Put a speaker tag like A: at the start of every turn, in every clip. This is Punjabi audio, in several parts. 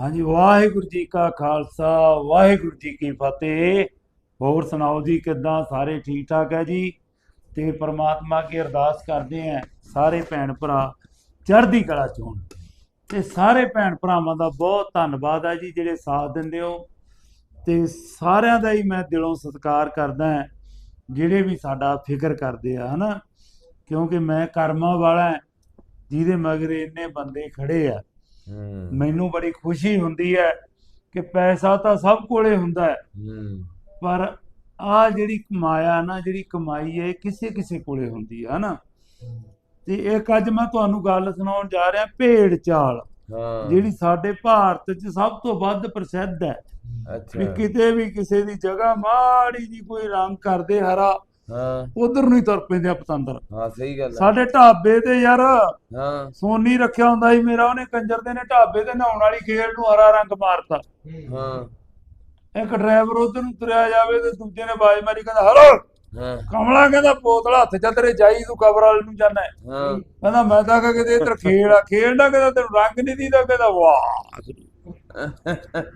A: ਹਾਂਜੀ, ਵਾਹਿਗੁਰੂ ਜੀ ਕਾ ਖਾਲਸਾ, ਵਾਹਿਗੁਰੂ ਜੀ ਕੀ ਫਤਿਹ। ਹੋਰ ਸੁਣਾਓ ਜੀ, ਕਿੱਦਾਂ? ਸਾਰੇ ਠੀਕ ਠਾਕ ਹੈ ਜੀ? ਤੇ ਪ੍ਰਮਾਤਮਾ ਕੀ ਅਰਦਾਸ ਕਰਦੇ ਆਂ ਸਾਰੇ ਭੈਣ ਭਰਾ ਚੜ੍ਹਦੀ ਕਲਾ ਚ ਹੋਣ। ਤੇ ਸਾਰੇ ਭੈਣ ਭਰਾਵਾਂ ਦਾ ਬਹੁਤ ਧੰਨਵਾਦ ਹੈ ਜੀ, ਜਿਹੜੇ ਸਾਥ ਦਿੰਦੇ ਹੋ। ਤੇ ਸਾਰਿਆਂ ਦਾ ਹੀ ਮੈਂ ਦਿਲੋਂ ਸਤਿਕਾਰ ਕਰਦਾ ਜਿਹੜੇ ਵੀ ਸਾਡਾ ਫਿਕਰ ਕਰਦੇ ਆ, ਹਨਾ? ਕਿਉਂਕਿ ਮੈਂ ਕਰਮਾਂ ਵਾਲਾ ਜਿਹਦੇ ਮਗਰ ਇੰਨੇ ਬੰਦੇ ਖੜੇ ਆ। ਮੈਨੂੰ ਬੜੀ ਖੁਸ਼ੀ ਹੁੰਦੀ ਹੈ ਕਿ ਪੈਸਾ ਤਾਂ ਸਭ ਕੋਲੇ ਹੁੰਦਾ ਹੈ। ਪਰ ਆ ਜਿਹੜੀ ਕਮਾਇਆ ਨਾ ਜਿਹੜੀ ਕਮਾਈ ਹੈ ਕਿਸੇ ਕਿਸੇ ਕੋਲੇ ਹੁੰਦੀ ਹੈ ਨਾ ਤੇ ਇੱਕ ਅੱਜ ਮੈਂ ਤੁਹਾਨੂੰ ਗੱਲ ਸੁਣਾਉਣ ਜਾ ਰਿਹਾ ਭੇਡ ਚਾਲ। ਜਿਹੜੀ ਸਾਡੇ ਭਾਰਤ 'ਚ ਸਭ ਤੋਂ ਵੱਧ ਪ੍ਰਸਿੱਧ ਹੈ।
B: ਅੱਛਾ।
A: ਕਿਤੇ ਵੀ ਕਿਸੇ ਦੀ ਜਗ੍ਹਾ ਮਾੜੀ ਜੀ ਕੋਈ ਰੰਗ ਕਰਦੇ ਹਰਾ
B: ਹਾਂ।
A: ਉਧਰ ਨੂੰ ਹੀ ਤੁਰ ਪੈਂਦੇ ਆ ਪਤੰਦਰ।
B: ਹਾਂ ਸਹੀ ਗੱਲ ਹੈ
A: ਸਾਡੇ ਢਾਬੇ ਤੇ ਯਾਰ
B: ਹਾਂ।
A: ਸੋਨੀ ਰੱਖਿਆ ਹੁੰਦਾ ਸੀ ਮੇਰਾ ਉਹਨੇ ਕੰਜਰ ਦੇ ਨੇ ਢਾਬੇ ਤੇ ਨਹਾਉਣ ਵਾਲੀ ਖੇਡ ਨੂੰ ਹਰਾ ਰੰਗ ਮਾਰਤਾ।
B: ਹਾਂ।
A: ਇੱਕ ਡਰਾਈਵਰ ਉਧਰ ਨੂੰ ਤੁਰਿਆ ਜਾਵੇ ਤੇ ਦੂਜੇ ਨੇ ਬਾਜ ਮਾਰੀ ਕਹਿੰਦਾ ਹਲੋ! ਕਮਲਾ ਕਹਿੰਦਾ ਬੋਤਲ ਹੱਥ ਚ ਆ ਤੇਰੇ ਜਾਈ ਤੂੰ ਕਬਰ ਵਾਲੇ ਨੂੰ ਜਾਣਾ
B: ਹਾਂ।
A: ਕਹਿੰਦਾ ਮੈਂ ਤਾਂ ਕਹਾਂ ਕਿਤੇ ਇੱਧਰ ਖੇਡ ਆ ਖੇਡ ਨਾ ਕਹਿੰਦਾ ਤੈਨੂੰ ਰੰਗ ਨਹੀਂ ਦੀਦਾ ਕਹਿੰਦਾ ਵਾਹ!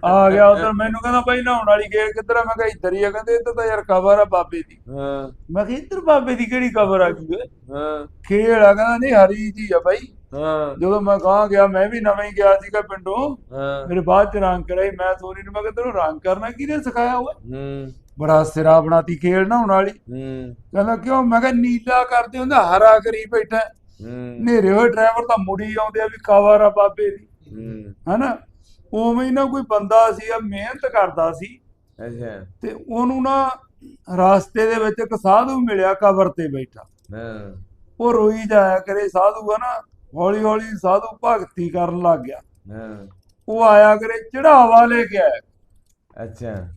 A: ਆ ਗਿਆ ਉਧਰ ਮੈਨੂੰ ਕਹਿੰਦਾ ਬਾਈ ਨਹਾਉਣ ਵਾਲੀ ਖੇਡ ਕਿੱਧਰ ਆ? ਮੈਂ ਕਿਹਾ ਇੱਧਰ ਹੀ ਆ। ਕਹਿੰਦੇ ਇੱਧਰ ਤਾਂ ਯਾਰ ਕਬਰ ਆ ਬਾਬੇ ਦੀ।
B: ਹਾਂ।
A: ਮੈਂ ਕਿਹਾ ਇੱਧਰ ਬਾਬੇ ਦੀ ਕਿਹੜੀ ਕਬਰ ਆ ਗਈ
B: ਹਾਂ।
A: ਖੇਡ ਆ ਕਹਿੰਦਾ ਨਹੀਂ ਹਰੀ ਜੀ ਆ ਬਾਈ।
B: ਹਾਂ।
A: ਜਦੋਂ ਮੈਂ ਗਾਂ ਗਿਆ ਮੈਂ ਵੀ ਨਵਾਂ ਹੀ ਗਿਆ ਸੀਗਾ ਪਿੰਡੋਂ।
B: ਹਾਂ।
A: ਮੇਰੇ ਬਾਅਦ ਚ ਰੰਗ ਕਰਾਈ ਮੈਂ ਸੋਨੀ ਨੂੰ ਮੈਂ ਕਿਹਾ ਤੈਨੂੰ ਰੰਗ ਕਰਨਾ ਕਿਹਨੇ ਸਿਖਾਇਆ ਓਏ?
B: ਹੂੰ।
A: ਬੜਾ ਸਿਰਾ ਬਣਾਤੀ ਖੇਡ ਨਹਾਉਣ ਵਾਲੀ।
B: ਹੂੰ।
A: ਕਹਿੰਦਾ ਕਿਉਂ? ਮੈਂ ਕਿਹਾ ਨੀਲਾ ਕਰਦੇ ਹੁੰਦਾ ਹਰਾ ਕਰੀ ਬੈਠਾ।
B: ਹੂੰ।
A: ਨੇਰੇ ਹੋਏ ਡਰਾਈਵਰ ਤਾਂ ਮੁੜੀ ਆਉਂਦੇ ਆ ਵੀ ਕਵਰ ਆ ਬਾਬੇ ਦੀ।
B: ਹੂੰ।
A: ਹਨਾ? ਉਵੇਂ ਹੀ ਨਾ ਕੋਈ ਬੰਦਾ ਸੀ ਆ ਮਿਹਨਤ ਕਰਦਾ ਸੀ।
B: ਅੱਛਾ।
A: ਤੇ ਉਹਨੂੰ ਨਾ ਰਾਸਤੇ ਦੇ ਵਿੱਚ ਇੱਕ ਸਾਧੂ ਮਿਲਿਆ ਕਬਰ ਤੇ ਬੈਠਾ।
B: ਹਾਂ।
A: ਉਹ ਰੋਈ ਜਾਇਆ ਕਰੇ ਸਾਧੂ ਆ ਨਾ ਹੌਲੀ ਹੌਲੀ ਸਾਧੂ ਭਗਤੀ ਕਰਨ ਲੱਗ ਗਿਆ।
B: ਹਾਂ।
A: ਉਹ ਆਇਆ ਕਰੇ ਚੜਾਵਾ ਲੈ ਕੇ ਆਇਆ।
B: ਅੱਛਾ।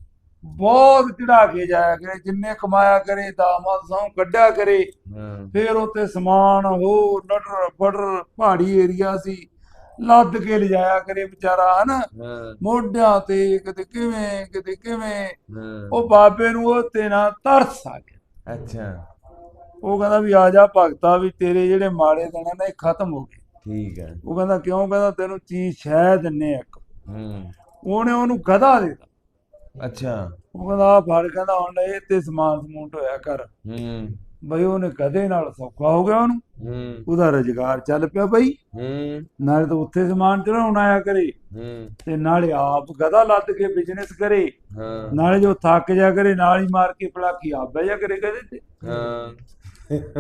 A: ਬਹੁਤ ਚੜਾ ਕੇ ਜਾਇਆ ਕਰੇ ਜਿੰਨੇ ਕਮਾਇਆ ਕਰੇ ਦਾਮਾਦ ਸੌ ਕੱਢਿਆ ਕਰੇ।
B: ਹਾਂ।
A: ਫਿਰ ਉੱਤੇ ਸਮਾਨ ਹੋਰ ਨਟਰ ਫਟਰ ਪਹਾੜੀ ਏਰੀਆ ਸੀ। ਲੱਦ ਕੇ ਲਿਜਾਇਆ ਕਰੇ ਵਿਚਾਰਾ ਹਨਾ? ਮੋਢਿਆਂ ਤੇ ਕਿਤੇ ਕਿਵੇਂ ਕਿਤੇ ਕਿਵੇਂ। ਉਹ ਬਾਬੇ ਨੂੰ ਉਹ ਤੇ ਨਾ ਤਰਸ ਆ ਗਿਆ।
B: ਅੱਛਾ।
A: ਉਹ ਕਹਿੰਦਾ ਵੀ ਆ ਜਾ ਭਗਤਾ ਵੀ ਤੇਰੇ ਜਿਹੜੇ ਮਾੜੇ ਦਿਨ ਨਾ ਖਤਮ ਹੋ ਗਏ।
B: ਠੀਕ ਹੈ
A: ਉਹ ਕਹਿੰਦਾ ਕਿਉਂ? ਕਹਿੰਦਾ ਤੈਨੂੰ ਚੀਜ਼ ਸ਼ਹਿ ਦਿੰਨੇ ਇੱਕ।
B: ਹੂੰ।
A: ਉਹਨੇ ਉਹਨੂੰ ਗਧਾ ਦੇ ਦਿੱਤਾ।
B: ਅੱਛਾ।
A: ਉਹ ਕਹਿੰਦਾ ਫੜ ਕਹਿੰਦਾ ਹੁਣ ਇਹ ਤੇ ਸਮਾਨ ਸਮੂਨ ਢੋਇਆ ਕਰ।
B: ਹੂੰ।
A: ਬਈ ਉਹਨੇ ਗਧੇ ਨਾਲ ਸੌਖਾ ਹੋ ਗਿਆ ਉਹਨੂੰ।
B: ਹੂੰ।
A: ਉਹਦਾ ਰੁਜ਼ਗਾਰ ਚੱਲ ਪਿਆ ਬਈ।
B: ਹੂੰ।
A: ਨਾਲੇ ਤਾਂ ਉੱਥੇ ਸਮਾਨ ਚੜਾਉਣ ਆਇਆ ਕਰੇ।
B: ਹੂੰ।
A: ਤੇ ਨਾਲੇ ਆਪ ਗਧਾ ਲੱਦ ਕੇ ਬਿਜ਼ਨਸ ਕਰੇ।
B: ਹਾਂ।
A: ਨਾਲੇ ਜੋ ਥੱਕ ਜਾ ਕਰੇ ਨਾਲ ਹੀ ਮਾਰ ਕੇ ਪਲਾਕੀ ਆਪ ਬਹਿ ਜਾ ਕਰੇ ਕਦੇ ਤੇ।
B: ਹਾਂ।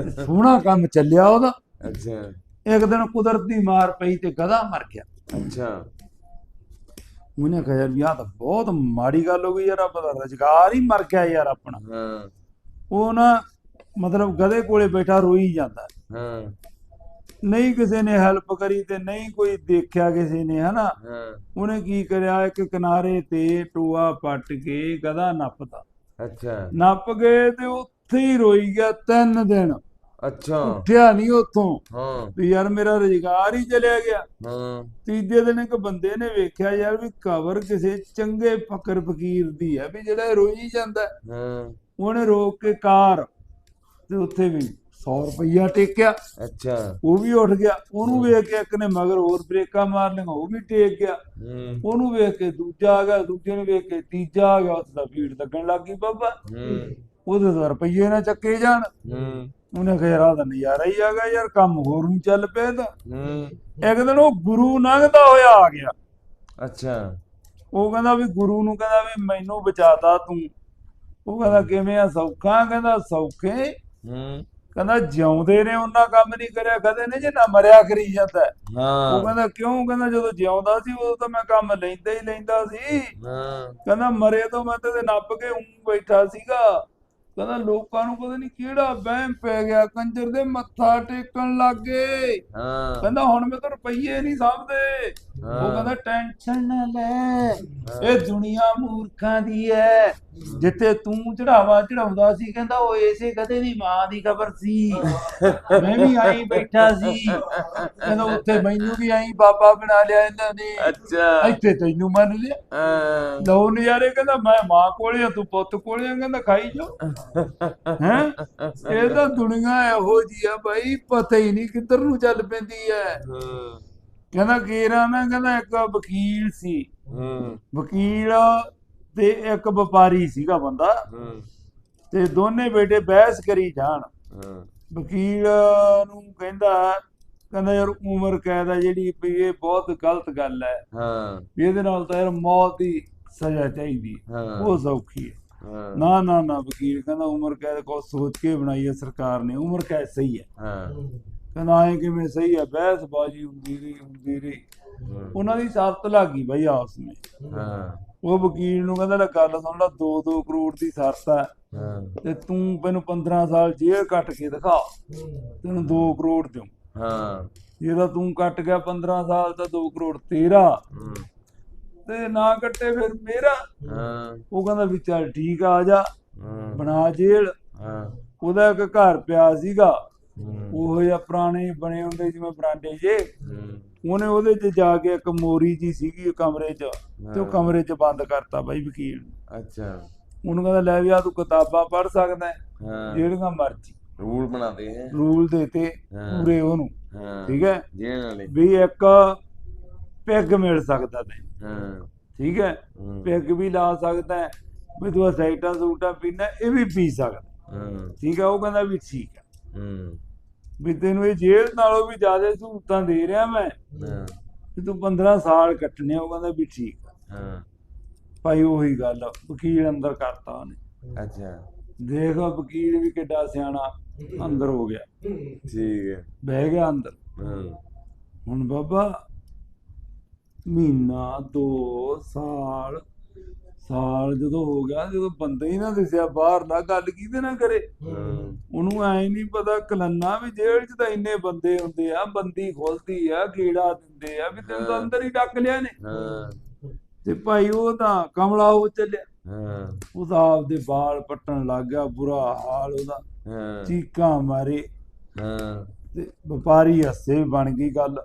A: ਸੋਹਣਾ ਕੰਮ ਚੱਲਿਆ ਉਹਦਾ।
B: ਅੱਛਾ।
A: ਇੱਕ ਦਿਨ ਕੁਦਰਤ ਦੀ ਮਾਰ ਪਈ ਤੇ ਗਧਾ ਮਰ ਗਿਆ।
B: ਅੱਛਾ।
A: ਉਹਨੇ ਕਿਹਾ ਯਾਰ ਤਾਂ ਬਹੁਤ ਮਾੜੀ ਗੱਲ ਹੋ ਗਈ ਯਾਰ ਆਪਣਾ ਰੁਜ਼ਗਾਰ ਹੀ ਮਰ ਗਿਆ ਯਾਰ ਆਪਣਾ।
B: ਹਾਂ।
A: ਉਹ ਨਾ ਮਤਲਬ ਗਧੇ ਕੋਲੇ ਬੈਠਾ ਰੋਈ ਜਾਂਦਾ।
B: ਹਾਂ।
A: ਨਹੀਂ ਕਿਸੇ ਨੇ ਹੈਲਪ ਕਰੀ ਤੇ ਨਹੀਂ ਕੋਈ ਦੇਖਿਆ ਕਿਸੇ ਨੇ ਹਨਾ? ਉਹਨੇ ਕੀ ਕਰਿਆ? ਇੱਕ ਕਿਨਾਰੇ ਤੇ ਟੋਆ ਪੱਟ ਕੇ ਗਧਾ ਨੱਪਦਾ
B: ਅੱਛਾ।
A: ਨੱਪ ਗਏ ਤੇ ਉੱਥੇ ਹੀ ਰੋਈ ਗਿਆ ਤਿੰਨ ਦਿਨ।
B: ਅੱਛਾ।
A: ਉੱਠਿਆ ਨਹੀਂ ਉੱਥੋਂ।
B: ਹਾਂ।
A: ਵੀ ਯਾਰ ਮੇਰਾ ਰੁਜ਼ਗਾਰ ਹੀ ਚਲਿਆ ਗਿਆ।
B: ਹਾਂ।
A: ਤੀਜੇ ਦਿਨ ਇੱਕ ਬੰਦੇ ਨੇ ਵੇਖਿਆ ਯਾਰ ਵੀ ਕਬਰ ਕਿਸੇ ਚੰਗੇ ਫਕਰ ਫਕੀਰ ਦੀ ਹੈ ਵੀ ਜਿਹੜਾ ਰੋਈ ਜਾਂਦਾ। ਹੈ।
B: ਹਾਂ।
A: ਉਹਨੇ ਰੋਕ ਕੇ ਕਾਰ ਤੇ ਉੱਥੇ ਵੀ 100 ਰੁਪਈਆ ਟੇਕਿਆ।
B: ਅੱਛਾ।
A: ਉਹ ਵੀ ਉੱਠ ਗਿਆ। ਉਹਨੂੰ ਵੇਖ ਕੇ ਇੱਕ ਨੇ ਮਗਰ ਹੋਰ ਬ੍ਰੇਕਾਂ ਮਾਰ ਲਈਆਂ ਉਹ ਵੀ ਟੇਕ ਗਿਆ। ਉਹਨੂੰ ਵੇਖ ਕੇ ਦੂਜਾ ਆ ਗਿਆ ਦੂਜੇ ਨੂੰ ਵੇਖ ਕੇ ਤੀਜਾ ਆ ਗਿਆ ਉਸ ਦਾ ਭੀੜ ਲੱਗਣ ਲੱਗ ਗਈ ਬਾਬਾ। ਉਹਦੇ ਤਾਂ ਰੁਪਈਏ ਨਾ ਚੱਕੇ ਜਾਣ। ਉਹਨੇ ਕਿਹਾ ਯਾਰ ਆਹ ਤਾਂ ਨਜ਼ਾਰਾ ਹੀ ਆ ਗਿਆ ਯਾਰ ਕੰਮ ਹੋਰ ਨੂੰ ਚੱਲ ਪਿਆ ਤਾਂ ਇੱਕ ਦਿਨ ਉਹ ਗੁਰੂ ਲੰਘਦਾ ਹੋਇਆ ਆ ਗਿਆ।
B: ਅੱਛਾ।
A: ਉਹ ਕਹਿੰਦਾ ਵੀ ਗੁਰੂ ਨੂੰ ਕਹਿੰਦਾ ਵੀ ਮੈਨੂੰ ਬਚਾਤਾ ਤੂੰ। ਉਹ ਕਹਿੰਦਾ ਕਿਵੇਂ ਆ ਸੌਖਾ? ਕਹਿੰਦਾ ਸੌਖੇ
B: ਹੂੰ।
A: ਕਹਿੰਦਾ ਜਿਉਂਦੇ ਨੇ ਉਹਨਾਂ ਕੰਮ ਨਹੀਂ ਕਰਿਆ ਕਦੇ ਨੇ ਜੇ ਨਾ ਮਰਿਆ ਕਰੀ ਜਾਂਦਾ। ਹੈ। ਉਹ ਕਹਿੰਦਾ ਕਿਉਂ? ਕਹਿੰਦਾ ਜਦੋਂ ਜਿਉਂਦਾ ਸੀ ਉਦੋਂ ਤਾਂ ਮੈਂ ਕੰਮ ਲੈਂਦਾ ਹੀ ਲੈਂਦਾ ਸੀ।
B: ਹਾਂ।
A: ਕਹਿੰਦਾ ਮਰੇ ਤੋਂ ਮੈਂ ਤੇ ਨੱਪ ਕੇ ਉਂ ਬੈਠਾ ਸੀਗਾ। ਕਹਿੰਦਾ ਲੋਕਾਂ ਨੂੰ ਪਤਾ ਨਹੀਂ ਕਿਹੜਾ ਵਹਿਮ ਪੈ ਗਿਆ ਕੰਜਰ ਦੇ ਮੱਥਾ ਟੇਕਣ ਲੱਗੇ
B: ਹਾਂ।
A: ਕਹਿੰਦਾ ਹੁਣ ਮੈਂ ਤਾਂ ਰੁਪਈਏ ਨਹੀਂ ਸਾਂਭਦੇ। ਉਹ। ਕਹਿੰਦਾ ਟੈਨਸ਼ਨ ਨਾ ਲੈ। ਇਹ ਦੁਨੀਆ ਮੂਰਖਾਂ ਦੀ ਹੈ ਜਿੱਥੇ ਤੂੰ ਚੜਾਵਾ ਚੜਾਉਂਦਾ ਸੀ ਕਹਿੰਦਾ ਉਹ ਏਸੇ ਕਦੇ ਦੀ ਮਾਂ ਦੀ ਖਬਰ ਸੀ। ਮੈਂ ਵੀ ਆਈ ਬੈਠਾ ਸੀ। ਕਹਿੰਦਾ ਉੱਥੇ ਮੈਨੂੰ ਵੀ ਆਈ ਬਾਬਾ ਬਣਾ ਲਿਆ ਇਹਨਾਂ ਨੇ।
B: ਅੱਛਾ।
A: ਇੱਥੇ ਤੈਨੂੰ ਮੰਨ ਲਿਆ।
B: ਹਾਂ।
A: ਲਓ ਨਜ਼ਾਰੇ ਕਹਿੰਦਾ ਮੈਂ ਮਾਂ ਕੋਲੇ ਆ ਤੂੰ ਪੁੱਤ ਕੋਲੇ ਆ ਕਹਿੰਦਾ ਖਾਈ ਜੋ। ਹੈ? ਇਹ ਤਾਂ ਦੁਨੀਆ ਇਹੋ ਜੀ ਆ ਭਾਈ ਪਤਾ ਹੀ ਨਹੀਂ ਕਿੱਧਰ ਨੂੰ ਚੱਲ ਪੈਂਦੀ ਹਾਂ। ਕਹਿੰਦਾ ਕੇਰਾ ਨਾ ਕਹਿੰਦਾ ਇੱਕ ਵਕੀਲ ਸੀ।
B: ਹੂੰ।
A: ਵਕੀਲ ਤੇ ਇੱਕ ਵਪਾਰੀ ਸੀਗਾ ਬੰਦਾ।
B: ਹੂੰ।
A: ਤੇ ਦੋਨੇ ਬੇਟੇ ਬਹਿਸ ਕਰੀ ਜਾਣ।
B: ਹਾਂ।
A: ਵਕੀਲ ਨੂੰ ਕਹਿੰਦਾ ਕਹਿੰਦਾ ਯਾਰ ਉਮਰ ਕੈਦ ਆ ਜਿਹੜੀ ਵੀ ਇਹ ਬਹੁਤ ਗਲਤ ਗੱਲ ਹੈ।
B: ਹਾਂ।
A: ਵੀ ਇਹਦੇ ਨਾਲ ਤਾਂ ਯਾਰ ਮੌਤ ਦੀ ਸਜ਼ਾ ਚਾਹੀਦੀ ਉਹ ਸੌਖੀ ਹੈ।
B: ਹਾਂ।
A: ਨਾ ਨਾ ਨਾ ਵਕੀਲ ਕਹਿੰਦਾ ਉਮਰ ਕੈਦ ਕੋ ਸੋਚ ਕੇ ਬਣਾਈ ਹੈ ਸਰਕਾਰ ਨੇ। ਉਮਰ ਕੈਦ ਸਹੀ ਹੈ।
B: ਹਾਂ।
A: ਕਹਿੰਦਾ ਐ ਕਿਵੇਂ ਸਹੀ ਹੈ ਬਹਿਸਬਾਜ਼ੀ ਹੁੰਦੀ ਰਹੀ ਹੁੰਦੀ ਰਹੀ। ਉਹਨਾਂ ਦੀ ਸ਼ਰਤ ਲੱਗੀ ਬਈ ਆਪਸ ਵਿੱਚ
B: ਹਾਂ।
A: ਉਹ ਵਕੀਲ ਨੂੰ ਕਹਿੰਦਾ ਲੈ ਗੱਲ ਸੁਣ ਲਾ 2-2 ਕਰੋੜ ਦੀ ਸ਼ਰਤ ਹੈ। ਤੇ ਤੂੰ ਮੈਨੂੰ 15 ਸਾਲ ਜੇਲ੍ਹ ਕੱਟ ਕੇ ਦਿਖਾ। ਤੈਨੂੰ 2 ਕਰੋੜ ਦਿਉ।
B: ਹਾਂ।
A: ਜਿਹੜਾ ਤੂੰ ਕੱਟ ਗਿਆ 15 ਸਾਲ ਤਾਂ 2 ਕਰੋੜ ਤੇਰਾ।
B: ਹੂੰ,
A: ਤੇ ਨਾ ਕੱਟੇ ਫਿਰ ਮੇਰਾ।
B: ਹਾਂ।
A: ਉਹ ਕਹਿੰਦਾ ਵੀ ਚੱਲ ਠੀਕ ਆ ਜਾ। ਬਣਾ ਜੇਲ੍ਹ।
B: ਹਾਂ।
A: ਉਹਦਾ ਇੱਕ ਘਰ ਪਿਆ ਸੀਗਾ।
B: ਹੂੰ,
A: ਉਹ ਜਿਹਾ ਪੁਰਾਣੇ ਬਣੇ ਹੁੰਦੇ ਜਿਵੇਂ ਬਰਾਂਡੇ ਜੇ ਉਹਨੇ ਉਹਦੇ 'ਚ ਜਾ ਕੇ ਇੱਕ ਮੋਰੀ ਜੀ ਸੀਗੀ ਕਮਰੇ 'ਚ ਤੇ ਉਹ। ਕਮਰੇ 'ਚ ਬੰਦ ਕਰਤਾ ਬਾਈ ਵਕੀਲ
B: ਅੱਛਾ।
A: ਉਹਨੂੰ ਕਹਿੰਦਾ ਲੈ ਵੀ ਆ ਤੂੰ ਕਿਤਾਬਾਂ ਪੜ੍ਹ ਸਕਦਾ ਜਿਹੜੀਆਂ ਮਰਜ਼ੀ।
B: ਰੂਲ ਬਣਾਦੇ ਹੈ
A: ਰੂਲ ਦੇਤੇ। ਪੂਰੇ ਉਹਨੂੰ ਠੀਕ ਹੈ?
B: ਵਾਲੇ।
A: ਵੀ ਇੱਕ ਪੈਗ ਮਿਲ ਸਕਦਾ ਤੇ
B: ਹਾਂ।
A: ਠੀਕ ਹੈ? ਪੈਗ ਵੀ ਲਾ ਸਕਦਾ ਹੈ ਵੀ ਤੂੰ ਸਾਈਟਾਂ ਸੂਟਾਂ ਪੀਣਾ ਇਹ ਵੀ ਪੀ ਸਕਦਾ।
B: ਹਾਂ।
A: ਠੀਕ ਹੈ? ਉਹ ਕਹਿੰਦਾ ਵੀ ਠੀਕ ਹੈ।
B: ਹੂੰ,
A: ਵੀ ਤੈਨੂੰ ਇਹ ਜੇਲ੍ਹ ਨਾਲੋਂ ਵੀ ਜ਼ਿਆਦਾ ਸਹੂਲਤਾਂ ਦੇ ਰਿਹਾ ਮੈਂ।
B: ਹਾਂ।
A: ਵੀ ਤੂੰ 15 ਸਾਲ ਕੱਟਣੇ ਆ। ਉਹ ਕਹਿੰਦਾ ਵੀ ਠੀਕ ਹੈ। ਭਾਈ ਉਹੀ ਗੱਲ ਵਕੀਲ ਅੰਦਰ ਕਰਤਾ ਉਹਨੇ।
B: ਅੱਛਾ।
A: ਦੇਖ ਵਕੀਲ ਵੀ ਕਿੱਡਾ ਸਿਆਣਾ ਅੰਦਰ ਹੋ ਗਿਆ।
B: ਠੀਕ ਹੈ
A: ਬਹਿ ਗਿਆ ਅੰਦਰ।
B: ਹਾਂ।
A: ਹੁਣ ਬਾਬਾ ਮਹੀਨਾ 2 ਸਾਲ ਸਾਲ ਜਦੋਂ ਹੋ ਗਿਆ ਜਦੋਂ ਬੰਦਾ ਹੀ ਨਾ ਦਿਸਿਆ ਬਾਹਰ ਨਾ ਗੱਲ ਕਿਹਦੇ ਨਾਲ ਕਰੇ? ਉਹਨੂੰ ਐ ਨਹੀਂ ਪਤਾ ਕਲੰਨਾ ਵੀ ਜੇਲ੍ਹ 'ਚ ਤਾਂ ਇੰਨੇ ਬੰਦੇ ਹੁੰਦੇ ਆ ਬੰਦੀ ਖੁੱਲਦੀ ਆ ਕੀੜਾ ਦਿੰਦੇ ਆ ਵੀ ਤੈਨੂੰ ਤਾਂ ਅੰਦਰ ਹੀ ਡੱਕ ਲਿਆ ਨੇ। ਤੇ ਭਾਈ ਉਹ ਤਾਂ ਕਮਲਾ ਹੋ ਚੱਲਿਆ। ਉਹਦਾ ਆਪਦੇ ਵਾਲ ਪੱਟਣ ਲੱਗ ਗਿਆ ਬੁਰਾ ਹਾਲ ਉਹਦਾ। ਚੀਕਾਂ ਮਾਰੇ। ਤੇ ਵਪਾਰੀ ਹੱਸੇ ਬਣ ਗਈ ਗੱਲ।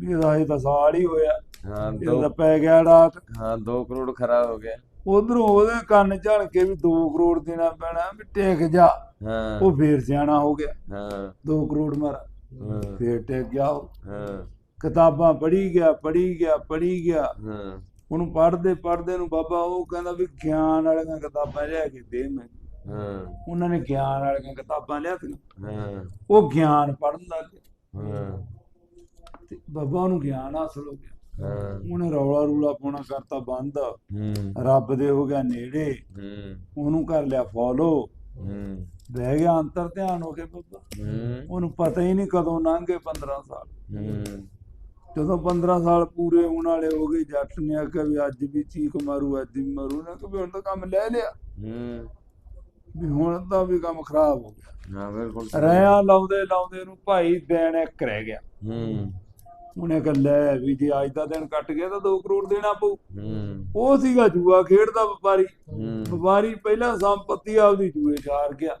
A: ਵੀ ਇਹਦਾ ਇਹ ਤਾਂ ਸਾਲ ਹੀ ਹੋਇਆ।
B: ਹਾਂ
A: ਇਹਦਾ
B: ਦੋ
A: ਪੈ ਗਿਆ ਡਾਕ
B: ਹਾਂ 2 ਕਰੋੜ ਖਰਾ ਹੋ ਗਿਆ।
A: ਉਧਰੋਂ ਉਹਦੇ ਕੰਨ ਝੜ ਕੇ ਵੀ 2 ਕਰੋੜ ਦੇਣਾ ਪੈਣਾ ਵੀ ਟੇਕ ਜਾ।
B: ਹਾਂ।
A: ਉਹ ਫੇਰ ਸਿਆਣਾ ਹੋ ਗਿਆ।
B: ਹਾਂ।
A: 2 ਕਰੋੜ ਮਾਰਾ।
B: ਹਾਂ।
A: ਫੇਰ ਟੇਕ ਗਿਆ
B: ਹਾਂ।
A: ਕਿਤਾਬਾਂ ਪੜ੍ਹੀ ਗਿਆ ਪੜ੍ਹੀ ਗਿਆ ਪੜ੍ਹੀ ਗਿਆ।
B: ਹਾਂ।
A: ਉਹਨੂੰ ਪੜ੍ਹਦੇ ਪੜ੍ਹਦੇ ਨੂੰ ਬਾਬਾ ਉਹ ਕਹਿੰਦਾ ਵੀ ਗਿਆਨ ਵਾਲੀਆਂ ਕਿਤਾਬਾਂ ਲਿਆ ਕੇ ਦੇ ਮੈਂ
B: ਹਾਂ।
A: ਉਹਨਾਂ ਨੇ ਗਿਆਨ ਵਾਲੀਆਂ ਕਿਤਾਬਾਂ ਲਿਆ ਕੇ
B: ਹਾਂ।
A: ਉਹ ਗਿਆਨ ਪੜ੍ਹਨ ਲੱਗ
B: ਹਾਂ।
A: ਤੇ ਬਾਬਾ ਉਹਨੂੰ ਗਿਆਨ ਹਾਸਲ ਹੋ ਗਿਆ। ਉਹਨੇ ਰੌਲਾ ਰੂਲਾ ਪਾਉਣਾ ਕਰਤਾ ਬੰਦ। ਰੱਬ ਦੇ ਹੋ ਗਿਆ ਨੇੜੇ। ਉਹਨੂੰ ਕਰ ਲਿਆ ਫੋਲੋ
B: ਹੂੰ।
A: ਬਹਿ ਗਿਆ ਅੰਤਰ ਧਿਆਨ ਹੋ ਕੇ ਬਾਬਾ। ਉਹਨੂੰ ਪਤਾ ਹੀ ਨਹੀਂ ਕਦੋਂ ਲੰਘੇ 15 ਸਾਲ। ਜਦੋਂ 15 ਸਾਲ ਪੂਰੇ ਹੋਣ ਵਾਲੇ ਹੋ ਗਏ ਜੱਟ ਨੇ ਆਖਿਆ ਵੀ ਅੱਜ ਵੀ ਚੀਕ ਮਾਰੂ ਅੱਜ ਵੀ ਮਾਰੂ। ਨਾ ਕਿ ਵੀ ਹੁਣ ਤਾਂ ਕੰਮ ਲੈ ਲਿਆ। ਵੀ ਹੁਣ ਤਾਂ ਵੀ ਕੰਮ ਖਰਾਬ ਹੋ ਗਿਆ।
B: ਹਾਂ ਬਿਲਕੁਲ
A: ਰਿਆਂ ਲਾਉਂਦੇ ਲਾਉਂਦੇ ਨੂੰ ਭਾਈ ਦਿਨ ਇੱਕ ਰਹਿ ਗਿਆ।
B: ਹੂੰ।
A: ਉਹਨੇ ਕਿਹਾ ਲੈ ਵੀ ਜੇ ਅੱਜ ਦਾ ਦਿਨ ਕੱਟ ਗਿਆ ਤਾਂ 2 ਕਰੋੜ ਦੇਣਾ ਪਊ। ਉਹ ਸੀਗਾ ਜੂਆ ਖੇਡਦਾ ਵਪਾਰੀ। ਵਪਾਰੀ ਪਹਿਲਾਂ ਸੰਪਤੀ ਆਪਦੀ ਜੂਏ ਹਾਰ ਗਿਆ।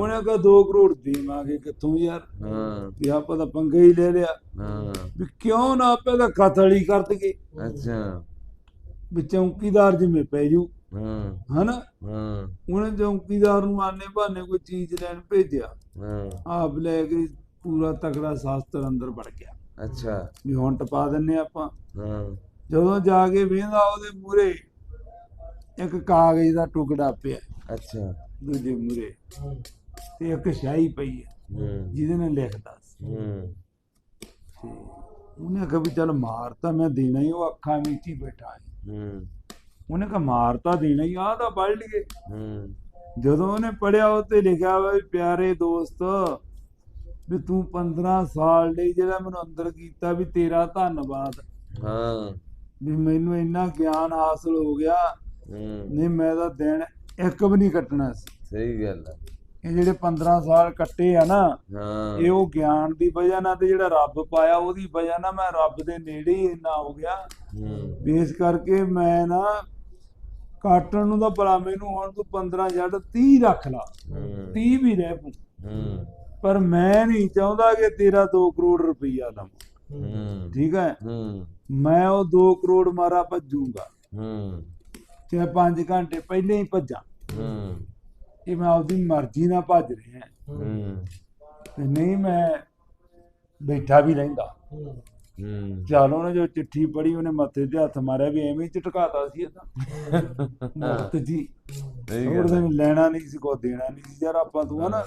A: ਉਹਨੇ ਕਿਹਾ 2 ਕਰੋੜ ਦੇਵਾਂਗੇ ਕਿੱਥੋਂ ਯਾਰ?
B: ਹਾਂ।
A: ਵੀ ਆਪਾਂ ਤਾਂ ਪੰਗਾ ਹੀ ਲੈ ਲਿਆ।
B: ਹਾਂ।
A: ਵੀ ਕਿਉਂ ਨਾ ਆਪੇ ਦਾ ਕਤਲ ਹੀ ਕਰ ਦਈਏ
B: ਅੱਛਾ।
A: ਵੀ ਚੌਕੀਦਾਰ ਜਿਵੇਂ ਪੈ ਜੂ।
B: ਹਾਂ।
A: ਹਨਾ?
B: ਹਾਂ।
A: ਉਹਨੇ ਚੌਕੀਦਾਰ ਨੂੰ ਆਨੇ ਬਹਾਨੇ ਕੋਈ ਚੀਜ਼ ਲੈਣ ਭੇਜਿਆ।
B: ਹਾਂ।
A: ਆਪ ਲੈ ਕੇ ਪੂਰਾ ਤਕੜਾ ਸ਼ਾਸਤਰ ਅੰਦਰ ਵੜ ਗਿਆ।
B: ਅੱਛਾ।
A: ਵੀ ਹੁਣ ਟਪਾ ਦਿੰਨੇ ਆਪਾਂ।
B: ਹਾਂ।
A: ਜਦੋਂ ਜਾ ਕੇ ਵੇਂਦਾ ਉਹਦੇ ਮੂਰੇ ਇੱਕ ਕਾਗਜ਼ ਦਾ ਟੁਕੜਾ ਪਿਆ।
B: ਅੱਛਾ।
A: ਦੂਜੇ ਮੂਰੇ ਤੇ ਇੱਕ ਸ਼ਾਹੀ ਪਈ ਹੈ। ਜਿਹਦੇ ਨਾਲ ਲਿਖਦਾ ਸੀ।
B: ਹੂੰ।
A: ਤੇ ਉਹਨੇ ਵੀ ਚੱਲ ਮਾਰ ਤਾਂ ਮੈਂ ਦੇਣਾ ਹੀ ਉਹ ਅੱਖਾਂ ਵਿੱਚ ਹੀ ਬੈਠਾ ਹੈ
B: ਹੂੰ।
A: ਉਹਨੇ ਕਿਹਾ ਮਾਰ ਤਾਂ ਦੇਣਾ ਹੀ ਆਹ ਤਾਂ ਪੜ੍ਹ ਲਈਏ
B: ਹੂੰ।
A: ਜਦੋਂ ਉਹਨੇ ਪੜਿਆ ਉੱਤੇ ਲਿਖਿਆ ਹੋਇਆ ਵੀ ਪਿਆਰੇ ਦੋਸਤ ਵੀ ਤੂੰ 15 ਸਾਲ ਲਈ ਜਿਹੜਾ ਮੈਨੂੰ ਅੰਦਰ ਕੀਤਾ ਵੀ ਤੇਰਾ ਧੰਨਵਾਦ।
B: ਹਾਂ।
A: ਵੀ ਮੈਨੂੰ ਇੰਨਾ ਗਿਆਨ ਹਾਸਲ ਹੋ ਗਿਆ। ਨਹੀਂ ਮੈਂ ਤਾਂ ਦਿਨ ਇੱਕ ਵੀ ਨਹੀਂ ਕੱਟਣਾ ਸੀ।
B: ਸਹੀ ਗੱਲ ਹੈ
A: ਇਹ ਜਿਹੜੇ 15 ਸਾਲ ਕੱਟੇ ਆ ਨਾ
B: ਹਾਂ।
A: ਇਹ ਉਹ ਗਿਆਨ ਦੀ ਵਜ੍ਹਾ ਨਾਲ ਤੇ ਜਿਹੜਾ ਰੱਬ ਪਾਇਆ ਉਹਦੀ ਵਜ੍ਹਾ ਨਾਲ ਮੈਂ ਰੱਬ ਦੇ ਨੇੜੇ ਹੀ ਇੰਨਾ ਹੋ ਗਿਆ।
B: ਹੂੰ।
A: ਇਸ ਕਰਕੇ ਮੈਂ ਨਾ ਕਾਟਣ ਨੂੰ ਤਾਂ ਭਲਾ ਮੈਨੂੰ ਹੁਣ ਤੂੰ 15 ਛੱਡ 30 ਰੱਖ ਲਾ।
B: ਹੂੰ।
A: 30 ਵੀ ਰਹਿ ਪੂ
B: ਹੂੰ।
A: ਪਰ ਮੈਂ ਨਹੀਂ ਚਾਹੁੰਦਾ ਕਿ ਤੇਰਾ 2 ਕਰੋੜ ਰੁਪਈਆ ਲਵਾਂ।
B: ਹੂੰ।
A: ਠੀਕ ਹੈ?
B: ਹੂੰ।
A: ਮੈਂ ਉਹ 2 ਕਰੋੜ ਮਾਰਾ ਭੱਜੂਗਾ।
C: ਹੂੰ।
A: ਚਾਹੇ 5 ਘੰਟੇ ਪਹਿਲਾਂ ਹੀ ਭੱਜਾਂ।
C: ਹੂੰ।
A: ਇਹ ਮੈਂ ਆਪਦੀ ਮਰਜ਼ੀ ਨਾਲ ਭੱਜ ਰਿਹਾ
C: ਹੂੰ।
A: ਤੇ ਨਹੀਂ ਮੈਂ ਬੈਠਾ ਵੀ ਰਹਿੰਦਾ।
B: ਹੂੰ।
A: ਚੱਲ ਉਹਨੇ ਜੋ ਚਿੱਠੀ ਪੜ੍ਹੀ ਉਹਨੇ ਮੱਥੇ ਤੇ ਹੱਥ ਮਾਰਿਆ ਵੀ ਐਵੇਂ ਹੀ ਝਟਕਾਤਾ ਸੀ ਇਹ ਤਾਂ। ਮੁਫਤ ਜੀ।
B: ਸਹੀ
A: ਹੋਰ
B: ਗੱਲ
A: ਤੈਨੂੰ ਲੈਣਾ ਨਹੀਂ ਸੀ ਕੋ ਦੇਣਾ ਨਹੀਂ ਸੀ। ਯਾਰ ਆਪਾਂ ਤੂੰ ਹਨਾ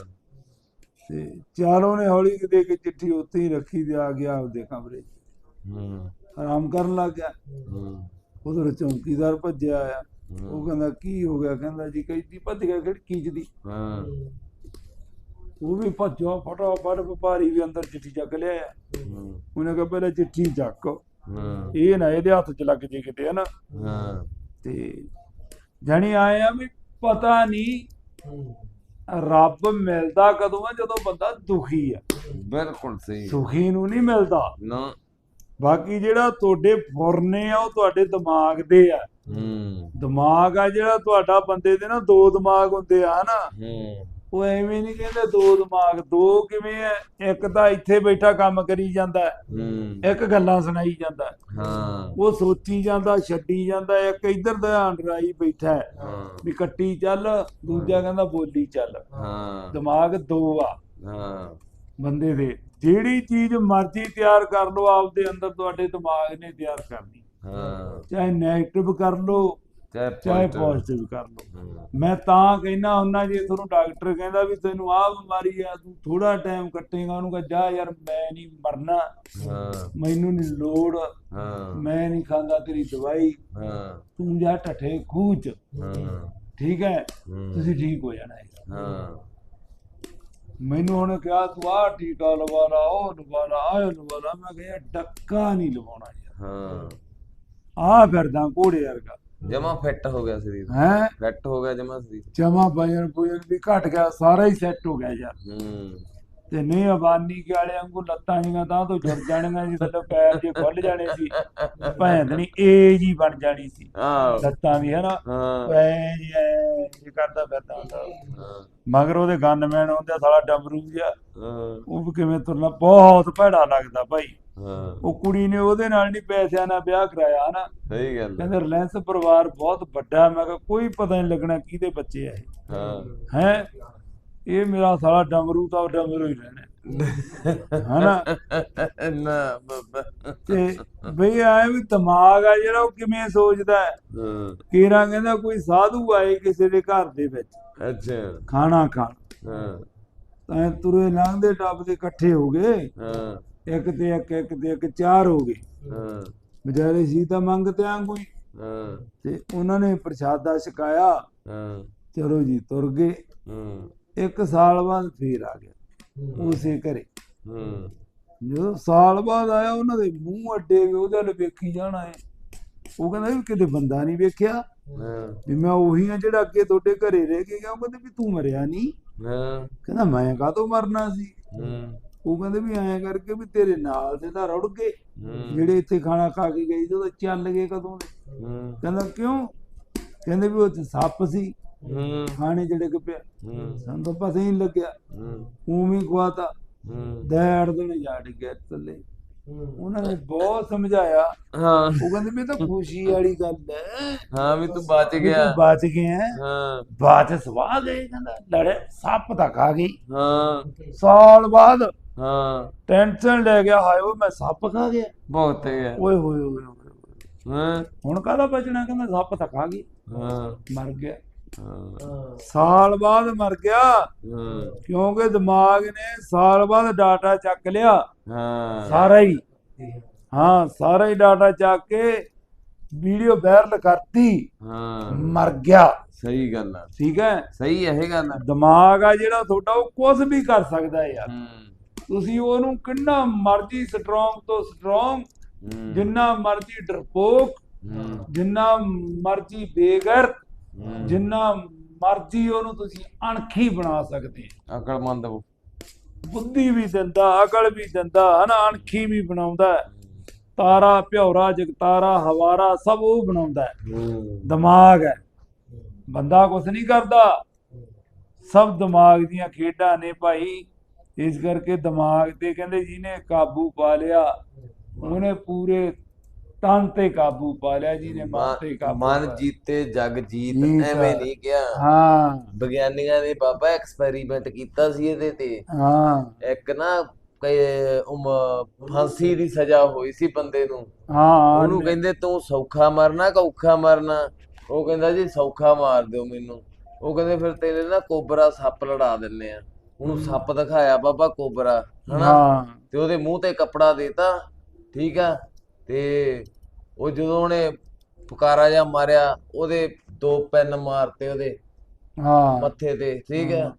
A: ਤੇ ਚੱਲ ਉਹਨੇ ਹੌਲੀ ਦੇ ਕੇ ਚਿੱਠੀ ਉੱਥੇ ਹੀ ਰੱਖੀ ਤੇ ਆ ਗਿਆ ਆਪਦੇ ਕਮਰੇ 'ਚ।
B: ਹੂੰ।
A: ਆਰਾਮ ਕਰਨ ਲੱਗ ਗਿਆ।
B: ਹੂੰ।
A: ਉਧਰ ਚੌਂਕੀਦਾਰ ਭੱਜਿਆ ਆਇਆ। ਉਹ ਕਹਿੰਦਾ ਕੀ ਹੋ ਗਿਆ? ਕਹਿੰਦਾ ਜੀ ਕਹਿੰਦੀ ਭੱਜ ਗਿਆ ਖਿੜਕੀ 'ਚ ਦੀ।
B: ਹਾਂ।
A: ਉਹ ਵੀ ਭੱਜਿਆ ਫਟਾਫਟ ਵਪਾਰੀ ਵੀ ਅੰਦਰ ਚਿੱਠੀ ਚੱਕ
B: ਹੂੰ।
A: ਉਹਨੇ ਕਿਹਾ ਪਹਿਲਾਂ ਚਿੱਠੀ ਚੱਕ।
B: ਹਾਂ।
A: ਇਹ ਨਾ ਇਹਦੇ ਹੱਥ 'ਚ ਲੱਗ ਜੇ ਕਿਤੇ ਹਨਾ?
B: ਹਾਂ।
A: ਤੇ ਜਾਣੀ ਆਏ ਆ ਵੀ ਪਤਾ ਨਹੀਂ ਰੱਬ ਮਿਲਦਾ ਕਦੋਂ ਆ? ਜਦੋਂ ਬੰਦਾ ਦੁਖੀ ਆ।
B: ਬਿਲਕੁਲ ਸਹੀ।
A: ਸੁਖੀ ਨੂੰ ਨਹੀਂ ਮਿਲਦਾ।
B: ਨਾ।
A: ਬਾਕੀ ਜਿਹੜਾ ਤੁਹਾਡੇ ਫੁਰਨੇ ਆ ਉਹ ਤੁਹਾਡੇ ਦਿਮਾਗ ਦੇ ਆ।
B: ਹੂੰ।
A: ਦਿਮਾਗ ਆ ਜਿਹੜਾ ਤੁਹਾਡਾ ਬੰਦੇ ਦੇ ਨਾ ਦੋ ਦਿਮਾਗ ਹੁੰਦੇ ਆ ਨਾ
B: ਹੂੰ।
A: ਉਹ ਐਵੇਂ ਨਹੀਂ ਕਹਿੰਦੇ ਦੋ ਦਿਮਾਗ ਦੋ ਕਿਵੇਂ ਆ ਇੱਕ ਤਾਂ ਇੱਥੇ ਬੈਠਾ ਕੰਮ ਕਰੀ ਜਾਂਦਾ ਇੱਕ ਗੱਲਾਂ ਸੁਣਾਈ ਜਾਂਦਾ ਹੈ। ਉਹ ਸੋਚੀ ਜਾਂਦਾ ਛੱਡੀ ਜਾਂਦਾ ਇੱਕ ਇੱਧਰ ਧਿਆਨ ਰਾਈ ਬੈਠਾ ਵੀ ਕੱਟੀ ਚੱਲ ਦੂਜਾ ਕਹਿੰਦਾ ਬੋਲੀ ਚੱਲ।
B: ਹਾਂ।
A: ਦਿਮਾਗ ਦੋ ਆ।
B: ਹਾਂ।
A: ਬੰਦੇ ਦੇ। ਜਿਹੜੀ ਚੀਜ਼ ਮਰਜ਼ੀ ਤਿਆਰ ਕਰ ਲਓ ਆਪਦੇ ਅੰਦਰ ਤੁਹਾਡੇ ਦਿਮਾਗ ਨੇ ਤਿਆਰ ਕਰਨੀ।
B: ਹਾਂ।
A: ਚਾਹੇ 네ਗੇਟਿਵ ਕਰ ਲਓ
B: ਚਾਹੇ।
A: ਪੋਜ਼ਿਟਿਵ ਕਰ ਲਓ। ਮੈਂ ਤਾਂ ਕਹਿਣਾ ਹੁੰਨਾ ਜੇ ਤੁਹਾਨੂੰ ਡਾਕਟਰ ਕਹਿੰਦਾ ਵੀ ਤੈਨੂੰ ਆਹ ਬਿਮਾਰੀ ਆ ਤੂੰ ਥੋੜਾ ਟਾਈਮ ਕੱਟੇਗਾ ਉਹਨੂੰ ਕਹ ਜਾ ਯਾਰ ਮੈਂ ਨਹੀਂ ਮਰਨਾ। ਮੈਨੂੰ ਨਹੀਂ ਲੋੜ ਮੈਂ ਨਹੀਂ ਖਾਂਦਾ ਤੇਰੀ ਦਵਾਈ। ਤੂੰ ਜਾ ਠੱਠੇ ਖੂਹ ਚ
B: ਹਾਂ।
A: ਠੀਕ ਹੈ? ਤੁਸੀਂ ਠੀਕ ਹੋ ਜਾਣਾ ਹੈ। ਮੈਨੂੰ ਉਹਨੇ ਕਿਹਾ ਤੂੰ ਆਹ ਟੀਕਾ ਲਵਾ ਲਾ ਉਹ ਲਵਾ ਲਾ ਆਹ ਲਵਾ ਲਾ। ਮੈਂ ਕਿਹਾ ਡੱਕਾ ਨਹੀਂ ਲਵਾਉਣਾ ਯਾਰ।
B: ਹਾਂ।
A: ਆਹ ਫਿਰਦਾ ਘੋੜੇ ਵਰਗਾ।
B: ਜਮਾ ਫਿੱਟ ਹੋ ਗਿਆ ਸਰੀਰ
A: ਹੈ?
B: ਫਿੱਟ ਹੋ ਗਿਆ ਜਮਾ ਸਰੀਰ
A: ਜਮਾ ਵਜਨ ਭੁਜਨ ਵੀ ਘਟ ਗਿਆ ਸਾਰਾ ਹੀ ਸੈੱਟ ਹੋ ਗਿਆ ਯਾਰ।
B: ਹੂੰ।
A: ਤੇ ਨਹੀਂ ਅਬਾਨੀ ਕੇ ਵਾਲੇ ਵਾਂਗੂ ਲੱਤਾਂ ਜੀਆਂ ਤਾਂ ਤੋਂ ਜੁੜ ਜਾਣੀਆਂ ਸੀ ਥੱਲੇ ਪੈਰ ਜੇ ਖੁੱਲ ਜਾਣੇ ਸੀ ਭੈਣ ਨਹੀਂ ਏਜ ਹੀ ਬਣ ਜਾਣੀ ਸੀ। ਲੱਤਾਂ ਵੀ ਹਨਾ
B: ਹਾਂ।
A: ਐ ਜੀ ਜੀ ਕਰਦਾ ਫਿਰਦਾ ਹੁੰਦਾ। ਮਗਰ ਉਹਦੇ ਗਨਮੈਨ ਹੁੰਦੇ ਸਾਲਾ ਡਮਰੂ ਜਿਹਾ। ਉਹ ਕਿਵੇਂ ਤੁਰਨਾ ਬਹੁਤ ਭੈੜਾ ਲੱਗਦਾ ਭਾਈ
B: ਹਾਂ।
A: ਉਹ ਕੁੜੀ ਨੇ ਉਹਦੇ ਨਾਲ ਨਹੀਂ ਪੈਸਿਆਂ ਨਾਲ ਵਿਆਹ ਕਰਾਇਆ ਹਨਾ?
B: ਸਹੀ ਗੱਲ ਹੈ।
A: ਕਹਿੰਦੇ ਰਿਲਾਇੰਸ ਪਰਿਵਾਰ ਬਹੁਤ ਵੱਡਾ ਮੈਂ ਕਿਹਾ ਕੋਈ ਪਤਾ ਨਹੀਂ ਲੱਗਣਾ ਕਿਹਦੇ ਬੱਚੇ ਆ ਇਹ।
B: ਹਾਂ।
A: ਹੈ? ਇਹ ਮੇਰਾ ਸਾਲਾ ਡਮਰੂ ਤਾਂ ਡਮਰੂ ਹੀ ਰਹਿਣਾ। ਹਨਾ?
B: ਨਾ ਬਾਬਾ।
A: ਤੇ ਬਈ ਆਏ ਵੀ ਦਿਮਾਗ ਆ ਜਿਹੜਾ ਉਹ ਕਿਵੇਂ ਸੋਚਦਾ ਹੈ? ਕੇਰਾ ਕਹਿੰਦਾ ਕੋਈ ਸਾਧੂ ਆਏ ਕਿਸੇ ਦੇ ਘਰ ਦੇ ਵਿੱਚ।
B: ਅੱਛਾ।
A: ਖਾਣਾ ਖਾਣ।
B: ਹਾਂ।
A: ਤਾਂ ਤੁਰੇ ਲੰਘਦੇ ਟੱਪਦੇ ਇਕੱਠੇ ਹੋ ਗਏ।
B: ਹਾਂ।
A: ਇੱਕ ਤੇ ਇੱਕ ਇੱਕ ਤੇ ਇੱਕ ਚਾਰ ਹੋ ਗਏ।
B: ਹਾਂ।
A: ਵਿਚਾਰੇ ਸੀ ਤਾਂ ਮੰਗਤੇ ਆਂ ਕੋਈ?
B: ਹਾਂ।
A: ਤੇ ਉਹਨਾਂ ਨੇ ਪ੍ਰਸ਼ਾਦਾ ਛਕਾਇਆ।
B: ਹਾਂ।
A: ਚਲੋ ਜੀ ਤੁਰ ਗਏ।
B: ਹੂੰ।
A: ਇੱਕ ਸਾਲ ਬਾਅਦ ਫੇਰ ਆ ਗਿਆ ਉਸੇ ਘਰੇ।
B: ਹੂੰ।
A: ਜਦੋਂ ਸਾਲ ਬਾਅਦ ਆਇਆ ਉਹਨਾਂ ਦੇ ਮੂੰਹ ਅੱਡੇ ਵੀ ਉਹਦੇ ਵੱਲ ਵੇਖੀ ਜਾਣਾ ਹੈ ਉਹ ਕਹਿੰਦਾ ਵੀ ਕਿਤੇ ਬੰਦਾ ਨਹੀਂ ਵੇਖਿਆ।
B: ਹਾਂ।
A: ਵੀ ਮੈਂ ਉਹੀ ਆ ਜਿਹੜਾ ਅੱਗੇ ਤੁਹਾਡੇ ਘਰੇ ਰਹਿ ਕੇ ਗਿਆ। ਉਹ ਕਹਿੰਦੇ ਵੀ ਤੂੰ ਮਰਿਆ ਨਹੀਂ।
B: ਹਾਂ।
A: ਕਹਿੰਦਾ ਮੈਂ ਕਾਹਤੋਂ ਮਰਨਾ ਸੀ?
B: ਹੂੰ।
A: ਉਹ ਕਹਿੰਦੇ ਵੀ ਐਂ ਕਰਕੇ ਵੀ ਤੇਰੇ ਨਾਲ ਦੇ ਤਾਂ ਰੁੜ ਗਏ।
B: ਹੂੰ।
A: ਜਿਹੜੇ ਇੱਥੇ ਖਾਣਾ ਖਾ ਕੇ ਗਏ ਤਾਂ ਚੱਲ ਗਏ ਕਦੋਂ ਦੇ।
B: ਹੂੰ।
A: ਕਹਿੰਦਾ ਕਿਉਂ? ਕਹਿੰਦੇ ਵੀ ਉਹ ਸੱਪ ਸੀ।
B: ਹੂੰ।
A: ਖਾਣੇ ਜਿਹੜੇ ਕਿ ਪਿਆ।
B: ਹੂੰ।
A: ਸਾਨੂੰ ਤਾਂ ਪਤਾ ਹੀ ਨਹੀਂ ਲੱਗਿਆ।
B: ਹੂੰ।
A: ਉਵੇਂ ਹੀ ਖਵਾਤਾ।
B: ਹੂੰ।
A: ਦੈੜ ਦੇ ਨੇ ਜਾ ਡਿੱਗਿਆ ਥੱਲੇ ਉਹਨਾਂ ਨੇ ਬਹੁਤ ਸਮਝਾਇਆ।
B: ਹਾਂ।
A: ਉਹ ਕਹਿੰਦੇ ਵੀ ਤਾਂ ਖੁਸ਼ੀ ਵਾਲੀ ਗੱਲ ਹੈ।
B: ਹਾਂ ਵੀ ਤੂੰ ਬਚ ਗਿਆ।
A: ਤੂੰ ਬਚ ਗਿਆ।
B: ਹਾਂ।
A: ਚ ਸਵਾਹ ਗਏ ਕਹਿੰਦਾ ਲੜੇ ਸੱਪ ਤਾਂ ਖਾ ਗਈ।
B: ਹਾਂ।
A: ਸਾਲ ਬਾਅਦ
B: ਹਾਂ।
A: ਟੈਨਸ਼ਨ ਲੈ ਗਿਆ ਹਾਏ ਓਏ ਮੈਂ ਸੱਪ ਖਾ ਗਿਆ।
B: ਬਹੁਤ ਹੈ।
A: ਓਏ ਹੋਏ ਹੋਏ।
B: ਹਾਂ।
A: ਹੁਣ ਕਾਹਦਾ ਬਚਣਾ ਕਹਿੰਦਾ ਸੱਪ ਤਾਂ ਖਾ ਗਈ।
B: ਹਾਂ।
A: ਮਰ ਗਿਆ। ਸਾਲ ਬਾਅਦ ਮਰ ਗਿਆ। ਕਿਉਂਕਿ ਦਿਮਾਗ ਨੇ ਸਾਲ ਬਾਅਦ ਡਾਟਾ ਚੱਕ ਲਿਆ।
B: ਹਾਂ।
A: ਸਾਰਾ ਹੀ। ਹਾਂ ਸਾਰਾ ਹੀ ਡਾਟਾ ਚੱਕ ਕੇ ਵੀਡੀਓ ਵਾਇਰਲ ਕਰਤੀ।
B: ਹਾਂ।
A: ਮਰ ਗਿਆ।
B: ਸਹੀ ਗੱਲ ਆ।
A: ਠੀਕ ਹੈ?
B: ਸਹੀ ਇਹ ਗੱਲ
A: ਦਿਮਾਗ ਆ ਜਿਹੜਾ ਤੁਹਾਡਾ ਉਹ ਕੁਝ ਵੀ ਕਰ ਸਕਦਾ ਯਾਰ।
B: ਹੂੰ।
A: ਤੁਸੀਂ ਉਹਨੂੰ ਕਿੰਨਾ ਮਰਜ਼ੀ ਸਟਰੋਂਗ ਤੋਂ ਸਟਰੋਂਗ ਜਿੰਨਾ ਮਰਜ਼ੀ ਡਰਪੋਕ ਜਿੰਨਾ ਮਰਜ਼ੀ ਬੇਗਰ। ਜਿੰਨਾ ਮਰਜ਼ੀ ਉਹਨੂੰ ਤੁਸੀਂ ਅਣਖੀ ਬਣਾ ਸਕਦੇ।
B: ਅਕਲਮੰਦ ਉਹ।
A: ਬੁੱਧੀ ਵੀ ਦਿੰਦਾ ਅਕਲ ਵੀ ਦਿੰਦਾ ਹਨਾ ਅਣਖੀ ਵੀ ਬਣਾਉਂਦਾ। ਤਾਰਾ ਭਿਉਰਾ ਜਗਤਾਰਾ ਹਵਾਰਾ ਸਭ ਉਹ ਬਣਾਉਂਦਾ ਦਿਮਾਗ ਹੈ। ਬੰਦਾ ਕੁਝ ਨਹੀਂ ਕਰਦਾ। ਸਭ ਦਿਮਾਗ ਦੀਆਂ ਖੇਡਾਂ ਨੇ ਭਾਈ। ਇਸ ਕਰਕੇ ਦਿਮਾਗ ਤੇ ਕਹਿੰਦੇ ਜਿਹਨੇ ਕਾਬੂ ਪਾ ਲਿਆ ਉਹਨੇ ਪੂਰੇ ਤਨ ਤੇ ਕਾਬੂ ਪਾ ਲਿਆ ਜਿਹਨੇ ਮਨ ਤੇ ਕਾਬੂ
B: ਮਨ ਜੀਤੇ ਜਗ ਜੀਤ। ਐਵੇਂ ਨਹੀਂ ਕਿਹਾ
A: ਹਾਂ।
B: ਵਿਗਿਆਨੀਆਂ ਨੇ ਬਾਬਾ ਐਕਸਪੈਰੀਮੈਂਟ ਕੀਤਾ ਸੀ ਇਹਦੇ ਤੇ।
A: ਹਾਂ।
B: ਇੱਕ ਨਾ ਕਈ ਉਮ- ਫਾਂਸੀ ਦੀ ਸਜ਼ਾ ਹੋਈ ਸੀ ਬੰਦੇ ਨੂੰ।
A: ਹਾਂ
B: ਉਹਨੂੰ ਕਹਿੰਦੇ ਤੂੰ ਸੌਖਾ ਮਰਨਾ ਕਿ ਔਖਾ ਮਰਨਾ? ਉਹ ਕਹਿੰਦਾ ਜੀ ਸੌਖਾ ਮਾਰ ਦਿਓ ਮੈਨੂੰ। ਉਹ ਕਹਿੰਦੇ ਫਿਰ ਤੇਰੇ ਨਾ ਕੋਬਰਾ ਸੱਪ ਲੜਾ ਦਿੰਨੇ ਆ। ਉਹਨੂੰ ਸੱਪ ਦਿਖਾਇਆ ਬਾਬਾ ਕੋਬਰਾ ਹਨਾ?
A: ਹਾਂ।
B: ਤੇ ਉਹਦੇ ਮੂੰਹ ਤੇ ਕੱਪੜਾ ਦੇਤਾ ਠੀਕ ਆ? ਤੇ ਉਹ ਜਦੋਂ ਉਹਨੇ ਪੁਕਾਰਾ ਜਾਂ ਮਾਰਿਆ ਉਹਦੇ ਦੋ ਪੈਨ ਮਾਰਤੇ ਉਹਦੇ
A: ਹਾਂ।
B: ਮੱਥੇ ਤੇ ਠੀਕ ਹੈ।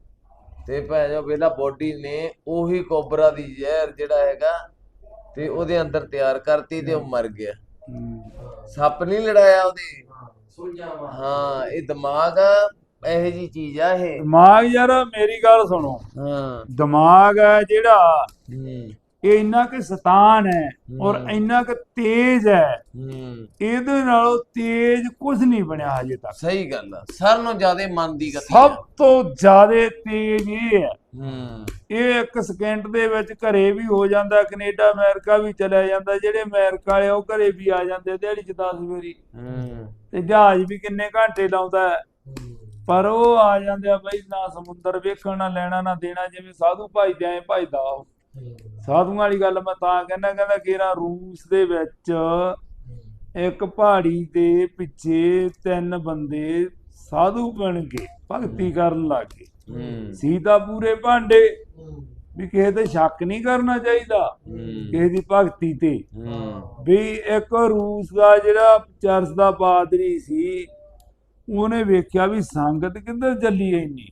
B: ਤੇ ਭੈ ਜੋ ਵੇਲਾ ਬੋਡੀ ਨੇ ਉਹੀ ਕੋਬਰਾ ਦੀ ਜ਼ਹਿਰ ਜਿਹੜਾ ਹੈਗਾ ਤੇ ਉਹਦੇ ਅੰਦਰ ਤਿਆਰ ਕਰਤੀ ਤੇ ਉਹ ਮਰ ਗਿਆ।
A: ਹਮ,
B: ਸੱਪ ਨਹੀਂ ਲੜਾਇਆ ਉਹਦੇ? ਹਾਂ ਇਹ ਦਿਮਾਗ ਆ। ਇਹੋ ਜੀ ਚੀਜ਼ ਆ ਇਹ।
A: ਦਿਮਾਗ ਯਾਰ ਮੇਰੀ ਗੱਲ ਸੁਣੋ।
B: ਹਾਂ।
A: ਦਿਮਾਗ ਹੈ ਜਿਹੜਾ
B: ਹੂੰ।
A: ਇਹ ਇੰਨਾ ਕਿ ਸ਼ੈਤਾਨ ਹੈ ਔਰ। ਇੰਨਾ ਕਿ ਤੇਜ਼ ਹੈ।
B: ਹੂੰ।
A: ਇਹਦੇ ਨਾਲੋਂ ਤੇਜ਼ ਕੁਝ ਨਹੀਂ ਬਣਿਆ ਹਜੇ ਤੱਕ।
B: ਸਹੀ ਗੱਲ ਆ। ਸਾਰਿਆਂ ਨੂੰ ਜ਼ਿਆਦਾ ਮਨ ਦੀ ਗਤੀ
A: ਸਭ ਤੋਂ ਜ਼ਿਆਦਾ ਤੇਜ਼ ਇਹ ਹੈ।
B: ਹੂੰ।
A: ਇਹ ਇੱਕ ਸਕਿੰਟ ਦੇ ਵਿੱਚ ਘਰੇ ਵੀ ਹੋ ਜਾਂਦਾ ਕੈਨੇਡਾ ਅਮਰੀਕਾ ਵੀ ਚਲਿਆ ਜਾਂਦਾ। ਜਿਹੜੇ ਅਮਰੀਕਾ ਵਾਲੇ ਉਹ ਘਰੇ ਵੀ ਆ ਜਾਂਦੇ ਦਿਹਾੜੀ ਚ 10 ਵਾਰੀ।
B: ਹੂੰ।
A: ਤੇ ਜਹਾਜ਼ ਵੀ ਕਿੰਨੇ ਘੰਟੇ ਲਾਉਂਦਾ ਹੈ। ਪਰ ਉਹ ਆ ਜਾਂਦੇ ਆ ਬਈ ਨਾ ਸਮੁੰਦਰ ਵੇਖਣ ਨਾ ਲੈਣਾ ਨਾ ਦੇਣਾ ਜਿਵੇਂ ਸਾਧੂ ਭਾਈ ਦੇ ਐ ਭਾਈਦਾ ਉਹ। ਸਾਧੂਆਂ ਵਾਲੀ ਗੱਲ ਮੈਂ ਤਾਂ ਕਹਿੰਦਾ ਕਹਿੰਦਾ ਕਿਰਾ ਰੂਸ ਦੇ ਵਿੱਚ ਇੱਕ ਪਹਾੜੀ ਦੇ ਪਿੱਛੇ ਤਿੰਨ ਬੰਦੇ ਸਾਧੂ ਬਣ ਕੇ ਭਗਤੀ ਕਰਨ ਲੱਗ ਗਏ। ਸੀਤਾ ਪੂਰੇ ਭਾਂਡੇ ਵੀ ਕਿਸੇ ਤੇ ਸ਼ੱਕ ਨਹੀਂ ਕਰਨਾ ਚਾਹੀਦਾ ਕਿਸੇ ਦੀ ਭਗਤੀ ਤੇ। ਵੀ ਇੱਕ ਰੂਸ ਦਾ ਜਿਹੜਾ ਚਰਚ ਦਾ ਪਾਦਰੀ ਸੀ ਉਹਨੇ ਵੇਖਿਆ ਵੀ ਸੰਗਤ ਕਿੱਧਰ ਚੱਲੀ ਐ ਇੰਨੀ।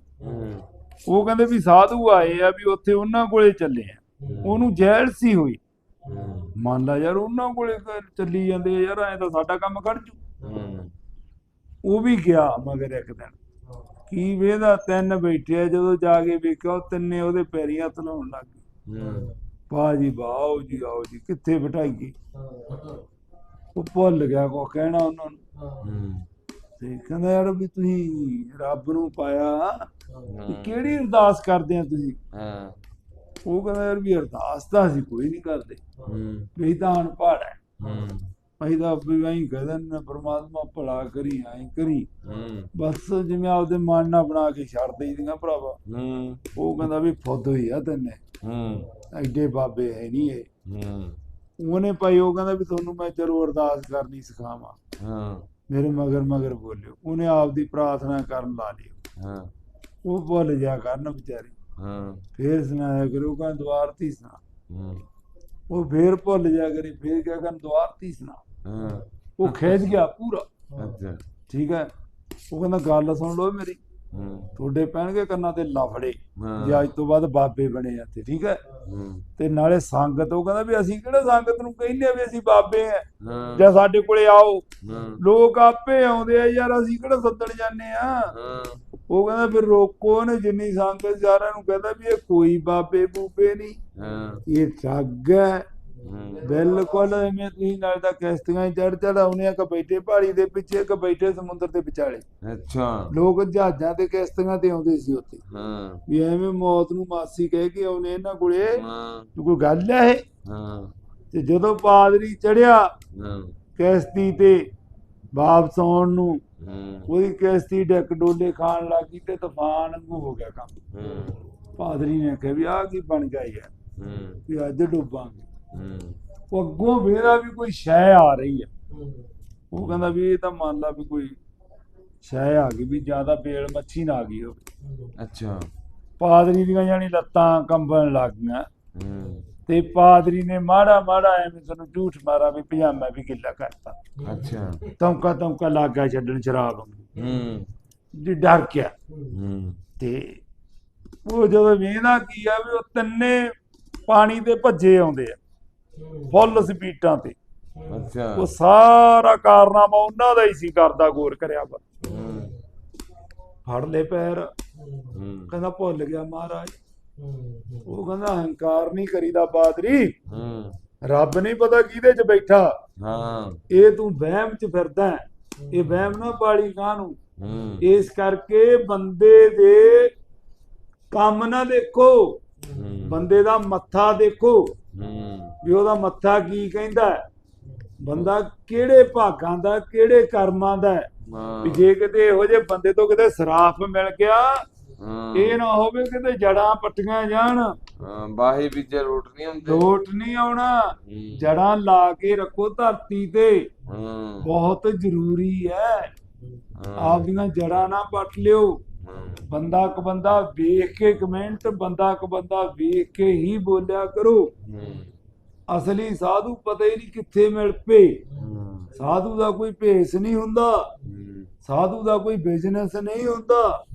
A: ਉਹ ਕਹਿੰਦੇ ਵੀ ਸਾਧੂ ਆਏ ਆ ਵੀ ਉੱਥੇ ਉਹਨਾਂ ਕੋਲੇ ਚੱਲੇ ਆ। ਉਹਨੂੰ ਜਹਿਲ ਸੀ ਹੋਈ। ਮੰਨ ਲਾ ਯਾਰ ਉਹਨਾਂ ਕੋਲੇ ਚੱਲੀ ਜਾਂਦੇ ਯਾਰ ਐ ਤਾਂ ਸਾਡਾ ਕੰਮ ਖੜ ਜੂ। ਉਹ ਵੀ ਗਿਆ ਮਗਰ ਇੱਕ ਦਿਨ। ਕੀ ਵੇਦਾ ਤਿੰਨ ਬੈਠੇ ਆ ਜਦੋਂ ਜਾ ਕੇ ਵੇਖਿਆ ਉਹ ਤਿੰਨੇ ਉਹਦੇ ਪੈਰੀਂ ਹੱਥ ਲਾਉਣ ਲੱਗ ਗਏ।
B: ਹੂੰ।
A: ਵਾਹ ਜੀ ਆਓ ਜੀ ਆਓ ਜੀ ਕਿੱਥੇ ਬਿਠਾਈਏ ਉਹ ਭੁੱਲ ਗਿਆ ਕੋ ਕਹਿਣਾ ਉਹਨਾਂ ਨੂੰ। ਤੇ ਕਹਿੰਦਾ ਯਾਰ ਵੀ ਤੁਸੀਂ ਰੱਬ ਨੂੰ ਪਾਇਆ ਕਿਹੜੀ ਅਰਦਾਸ ਕਰਦੇ ਆ ਤੁਸੀਂ?
B: ਹਾਂ।
A: ਉਹ ਕਹਿੰਦਾ ਯਾਰ ਵੀ ਅਰਦਾਸ ਤਾਂ ਅਸੀਂ ਕੋਈ ਨਹੀਂ ਕਰਦੇ।
B: ਹੂੰ।
A: ਵੀ ਤਾਂ ਅਨਪੜ੍ਹ ਹੈ
B: ਹੂੰ।
A: ਅਸੀਂ ਤਾਂ ਵੀ ਐਂ ਕਹਿੰਦੇ ਨੇ ਪ੍ਰਮਾਤਮਾ ਭਲਾ ਕਰੀ ਐਂ ਕਰੀ।
B: ਹੂੰ।
A: ਬਸ ਜਿਵੇਂ ਆਪਦੇ ਮਨ ਨਾਲ ਬਣਾ ਕੇ ਛੱਡ ਦੇਈਆਂ ਭਰਾਵਾ।
B: ਹੂੰ।
A: ਉਹ ਕਹਿੰਦਾ ਵੀ ਫੁੱਦ ਹੋਈ ਆ ਤੈਨੇ।
B: ਹੂੰ।
A: ਐਡੇ ਬਾਬੇ ਹੈ ਨਹੀਂ ਇਹ।
B: ਹੂੰ।
A: ਉਹਨੇ ਭਾਈ ਉਹ ਕਹਿੰਦਾ ਵੀ ਤੁਹਾਨੂੰ ਮੈਂ ਚਲੋ ਅਰਦਾਸ ਕਰਨੀ ਸਿਖਾਵਾਂ।
B: ਹਾਂ।
A: ਮੇਰੇ ਮਗਰ ਮਗਰ ਬੋਲਿਓ। ਉਹਨੇ ਆਪਦੀ ਪ੍ਰਾਰਥਨਾ ਕਰਨ ਲਾ ਲਈ।
B: ਹਾਂ।
A: ਉਹ ਭੁੱਲ ਜਾ ਕਰਨ ਵਿਚਾਰੀ।
B: ਹਾਂ।
A: ਫੇਰ ਸੁਣਾਇਆ ਕਰੋ ਕਹਿੰਦਾ ਦੁਆਰਤੀ ਸੁਣਾ।
B: ਹੂੰ।
A: ਉਹ ਫੇਰ ਭੁੱਲ ਜਾ ਕਰੀ ਫੇਰ ਕਿਆ ਕਰਨ ਦੁਆਰਤੀ ਸੁਣਾ।
B: ਹਾਂ।
A: ਉਹ ਖਿੱਚ ਗਿਆ ਪੂਰਾ।
B: ਅੱਛਾ।
A: ਠੀਕ ਹੈ। ਉਹ ਕਹਿੰਦਾ ਗੱਲ ਸੁਣ ਲਓ ਮੇਰੀ। ਤੁਹਾਡੇ ਪੈਣਗੇ ਕੰਨਾਂ ਤੇ ਲਫੜੇ। ਜੇ ਅੱਜ ਤੋਂ ਬਾਅਦ ਬਾਬੇ ਬਣੇ ਆ ਤੇ ਠੀਕ ਹੈ? ਤੇ ਨਾਲੇ ਸੰਗਤ ਉਹ ਕਹਿੰਦਾ ਵੀ ਅਸੀਂ ਕਿਹੜਾ ਸੰਗਤ ਨੂੰ ਕਹਿੰਦੇ ਆ ਵੀ ਅਸੀਂ ਬਾਬੇ ਆ? ਜਾਂ ਸਾਡੇ ਕੋਲੇ ਆਓ। ਲੋਕ ਆਪੇ ਆਉਂਦੇ ਆ ਯਾਰ ਅਸੀਂ ਕਿਹੜਾ ਸੱਦਣ ਜਾਂਦੇ ਆ? ਉਹ ਕਹਿੰਦਾ ਫਿਰ ਰੋਕੋ ਨੇ ਜਿੰਨੀ ਸੰਗਤ ਸਾਰਿਆਂ ਨੂੰ ਕਹਿੰਦਾ ਵੀ ਇਹ ਕੋਈ ਬਾਬੇ ਬੂਬੇ ਨਹੀਂ। ਇਹ ਠੱਗ ਹੂੰ। ਬਿਲਕੁਲ ਐਵੇਂ ਤੁਸੀਂ ਨਾਲ ਤਾਂ ਕਿਸ਼ਤੀਆਂ ਚੜ ਚੜਾਉਨੇ ਆ ਕਿ ਬੈਠੇ ਪਹਾੜੀ ਦੇ ਪਿੱਛੇ ਕਿ ਬੈਠੇ ਸਮੁੰਦਰ ਦੇ ਵਿਚਾਲੇ।
B: ਅੱਛਾ।
A: ਲੋਕ ਜਹਾਜ਼ਾਂ ਤੇ ਕਿਸ਼ਤੀਆਂ ਤੇ ਆਉਂਦੇ ਸੀ ਉੱਥੇ।
B: ਹਾਂ।
A: ਵੀ ਐਵੇਂ ਮੌਤ ਨੂੰ ਮਾਸੀ ਕਹਿ ਕੇ ਆਉਨੇ ਇਹਨਾਂ ਕੋਲੇ।
B: ਹਾਂ।
A: ਕੋਈ ਗੱਲ ਹੈ ਇਹ?
B: ਹਾਂ।
A: ਤੇ ਜਦੋਂ ਪਾਦਰੀ ਚੜਿਆ
B: ਹਾਂ।
A: ਕਿਸ਼ਤੀ ਤੇ ਵਾਪਸ ਆਉਣ ਨੂੰ
B: ਹੂੰ।
A: ਉਹਦੀ ਕਿਸ਼ਤੀ ਡਿੱਕ ਡੋਲੇ ਖਾਣ ਲੱਗੀ ਤੇ ਤੂਫਾਨ ਵਾਂਗੂ ਹੋ ਗਿਆ ਕੰਮ।
B: ਹੂੰ।
A: ਪਾਦਰੀ ਨੇ ਕਿਹਾ ਵੀ ਆਹ ਕੀ ਬਣ ਗਿਆ ਯਾਰ।
B: ਹੂੰ।
A: ਵੀ ਅੱਜ ਡੁੱਬਾਂਗੇ।
B: ਹੂੰ
A: ਉਹ ਅੱਗੋਂ ਵੇਰਾ ਵੀ ਕੋਈ ਸ਼ੈ ਆ ਰਹੀ ਹੈ ਉਹ ਕਹਿੰਦਾ ਵੀ ਇਹ ਤਾਂ ਮੰਨ ਲਾ ਵੀ ਕੋਈ ਸ਼ੈ ਆ ਗਈ ਵੀ ਜ਼ਿਆਦਾ ਬੇਲ ਮੱਛੀ ਨਾ ਆ ਗਈ ਹੋਵੇ।
B: ਅੱਛਾ।
A: ਪਾਦਰੀ ਦੀਆਂ ਜਾਨੀ ਲੱਤਾਂ ਕੰਬਣ ਲੱਗ ਗਈਆਂ। ਤੇ ਪਾਦਰੀ ਨੇ ਮਾੜਾ ਮਾੜਾ ਐਵੇਂ ਸਾਨੂੰ ਝੂਠ ਮਾਰਾ ਵੀ ਪਜਾਮਾ ਵੀ ਗਿੱਲਾ ਕਰਤਾ।
B: ਅੱਛਾ।
A: ਤੌਂਕਾ ਤੌਂਕਾ ਲੱਗ ਗਿਆ ਛੱਡਣ ਸ਼ਰਾਬ।
B: ਹੂੰ।
A: ਜੀ ਡਰ ਗਿਆ।
B: ਹੂੰ।
A: ਤੇ ਉਹ ਜਦੋਂ ਵੇਖਦਾ ਕੀ ਆ ਵੀ ਉਹ ਤਿੰਨੇ ਪਾਣੀ ਦੇ ਭੱਜੇ ਆਉਂਦੇ ਆ। ਫੁੱਲ ਸਪੀਟਾਂ ਤੇ।
B: ਅੱਛਾ।
A: ਉਹ ਸਾਰਾ ਕਾਰਨਾਮਾ ਉਹਨਾਂ ਦਾ ਹੀ ਸੀ ਕਰਦਾ ਗੌਰ ਕਰਿਆ ਵਾ। ਫੜ ਲੈ ਪੈਰ। ਕਹਿੰਦਾ ਭੁੱਲ ਗਿਆ ਮਹਾਰਾਜ। ਉਹ ਕਹਿੰਦਾ ਹੰਕਾਰ ਨਹੀਂ ਕਰੀਦਾ ਬਾਦਰੀ ਰੱਬ ਨਹੀਂ ਪਤਾ ਕਿਹਦੇ 'ਚ ਬੈਠਾ।
B: ਹਾਂ।
A: ਇਹ ਤੂੰ ਵਹਿਮ 'ਚ ਫਿਰਦਾ। ਇਹ ਵਹਿਮ ਨਾ ਪਾਲੀ ਕਾਹਨੂੰ ਇਸ ਕਰਕੇ ਬੰਦੇ ਦੇ ਕੰਮ ਨਾ ਦੇਖੋ। ਬੰਦੇ ਦਾ ਮੱਥਾ ਦੇਖੋ। ਵੀ ਉਹਦਾ ਮੱਥਾ ਕੀ ਕਹਿੰਦਾ। ਬੰਦਾ ਕਿਹੜੇ ਭਾਗਾਂ ਦਾ ਕਿਹੜੇ ਕਰਮਾਂ ਦਾ। ਵੀ ਜੇ ਕਿਤੇ ਇਹੋ ਜਿਹੇ ਬੰਦੇ ਤੋਂ ਕਿਤੇ ਸਰਾਫ ਮਿਲ ਗਿਆ ਇਹ ਨਾ ਹੋਵੇ ਕਿਤੇ ਜੜਾਂ ਪੱਟੀਆਂ ਜਾਣ।
B: ਬਾਹੇ ਵਿੱਚ ਰੋਟ ਨਹੀਂ ਹੁੰਦੇ
A: ਲੋਟ ਨਹੀਂ ਆਉਣਾ। ਜੜਾਂ ਲਾ ਕੇ ਰੱਖੋ ਧਰਤੀ ਤੇ। ਬਹੁਤ ਜ਼ਰੂਰੀ ਹੈ। ਆਪਦੀਆਂ ਜੜਾਂ ਨਾ ਪੱਟ ਲਿਓ। ਬੰਦਾ ਕ ਬੰਦਾ ਵੇਖ ਕੇ ਕਮੈਂਟ ਬੰਦਾ ਕ ਬੰਦਾ ਵੇਖ ਕੇ ਹੀ ਬੋਲਿਆ ਕਰੋ। ਅਸਲੀ ਸਾਧੂ ਪਤਾ ਹੀ ਨਹੀਂ ਕਿੱਥੇ ਮਿਲ ਪਏ। ਸਾਧੂ ਦਾ ਕੋਈ ਭੇਸ ਨਹੀਂ ਹੁੰਦਾ। ਸਾਧੂ ਦਾ ਕੋਈ ਬਿਜ਼ਨਸ ਨਹੀਂ ਹੁੰਦਾ।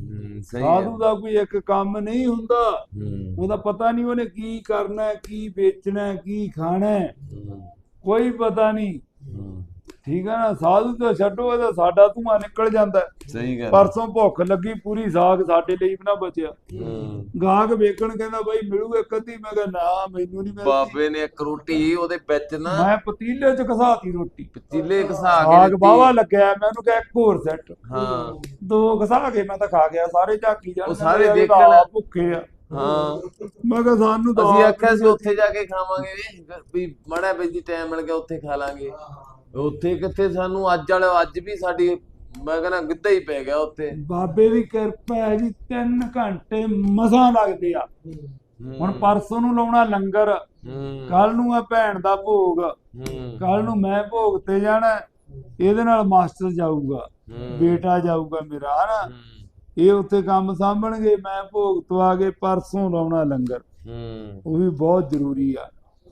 A: ਸਾਧੂ ਦਾ ਕੋਈ ਇੱਕ ਕੰਮ ਨਹੀਂ ਹੁੰਦਾ। ਉਹਦਾ ਪਤਾ ਨਹੀਂ ਉਹਨੇ ਕੀ ਕਰਨਾ ਕੀ ਵੇਚਣਾ ਕੀ ਖਾਣਾ ਕੋਈ ਪਤਾ ਨਹੀਂ। ਠੀਕ ਹੈ ਨਾ? ਸਾਧੂ ਤੋਂ ਛੱਡੋ ਇਹਦਾ ਸਾਡਾ ਧੂਆਂ ਨਿਕਲ ਜਾਂਦਾ।
B: ਸਹੀ ਗੱਲ
A: ਪਰਸੋਂ ਭੁੱਖ ਲੱਗੀ ਪੂਰੀ ਸਾਗ ਸਾਡੇ ਲਈ ਵੀ ਨਾ ਬਚਿਆ। ਗਾਹਕ ਵੇਖਣ ਕਹਿੰਦਾ ਬਾਈ ਮਿਲੂ ਇੱਕ ਅੱਧੀ? ਮੈਂ ਕਿਹਾ ਨਾ ਮੈਨੂੰ ਨਹੀਂ ਮਿਲਦੀ।
B: ਬਾਬੇ ਨੇ ਇੱਕ ਰੋਟੀ ਉਹਦੇ ਵਿੱਚ ਨਾ
A: ਮੈਂ ਪਤੀਲੇ ਚ ਘਸਾਤੀ ਰੋਟੀ।
B: ਪਤੀਲੇ ਘਸਾ ਕੇ
A: ਸਾਗ। ਬਾਵਾ ਲੱਗਿਆ ਮੈਂ ਉਹਨੂੰ ਕਿਹਾ ਇੱਕ ਹੋਰ ਸੈੱਟ
B: ਹਾਂ।
A: ਦੋ ਘਸਾ ਕੇ ਮੈਂ ਤਾਂ ਖਾ ਗਿਆ ਸਾਰੇ ਝਾਕੀ ਜਾਣ।
B: ਉਹ ਸਾਰੇ ਦੇਖਣ।
A: ਭੁੱਖੇ ਆ।
B: ਹਾਂ।
A: ਮੈਂ ਕਿਹਾ ਸਾਨੂੰ ਤਾਂ
B: ਅਸੀਂ ਆਖਿਆ ਸੀ ਉੱਥੇ ਜਾ ਕੇ ਖਾਵਾਂਗੇ। ਵੀ ਵੀ ਮੜਾ ਬੈਜੀ ਟਾਈਮ ਮਿਲ ਗਿਆ ਉੱਥੇ ਖਾ ਲਾਂਗੇ। ਉੱਥੇ ਕਿੱਥੇ ਸਾਨੂੰ ਅੱਜ ਵਾਲੇ ਅੱਜ ਵੀ ਸਾਡੀ ਮੈਂ ਕਹਿੰਦਾ ਗਿੱਧਾ ਹੀ ਪੈ ਗਿਆ ਉੱਥੇ।
A: ਬਾਬੇ ਦੀ ਕਿਰਪਾ ਹੈ ਜੀ 3 ਘੰਟੇ ਮਸਾਂ ਲੱਗਦੇ ਆ। ਹੁਣ ਪਰਸੋਂ ਨੂੰ ਲਾਉਣਾ ਲੰਗਰ ਕੱਲ ਨੂੰ ਆ ਭੈਣ ਦਾ ਭੋਗ। ਕੱਲ ਨੂੰ ਮੈਂ ਭੋਗ ਤੇ ਜਾਣਾ ਇਹਦੇ ਨਾਲ ਮਾਸਟਰ ਜਾਊਗਾ ਬੇਟਾ ਜਾਊਗਾ ਮੇਰਾ ਹਨਾ? ਇਹ ਉੱਥੇ ਕੰਮ ਸਾਂਭਣਗੇ ਮੈਂ ਭੋਗ ਤੋਂ ਆ ਕੇ ਪਰਸੋਂ ਲਾਉਣਾ ਲੰਗਰ। ਉਹ ਵੀ ਬਹੁਤ ਜ਼ਰੂਰੀ ਆ।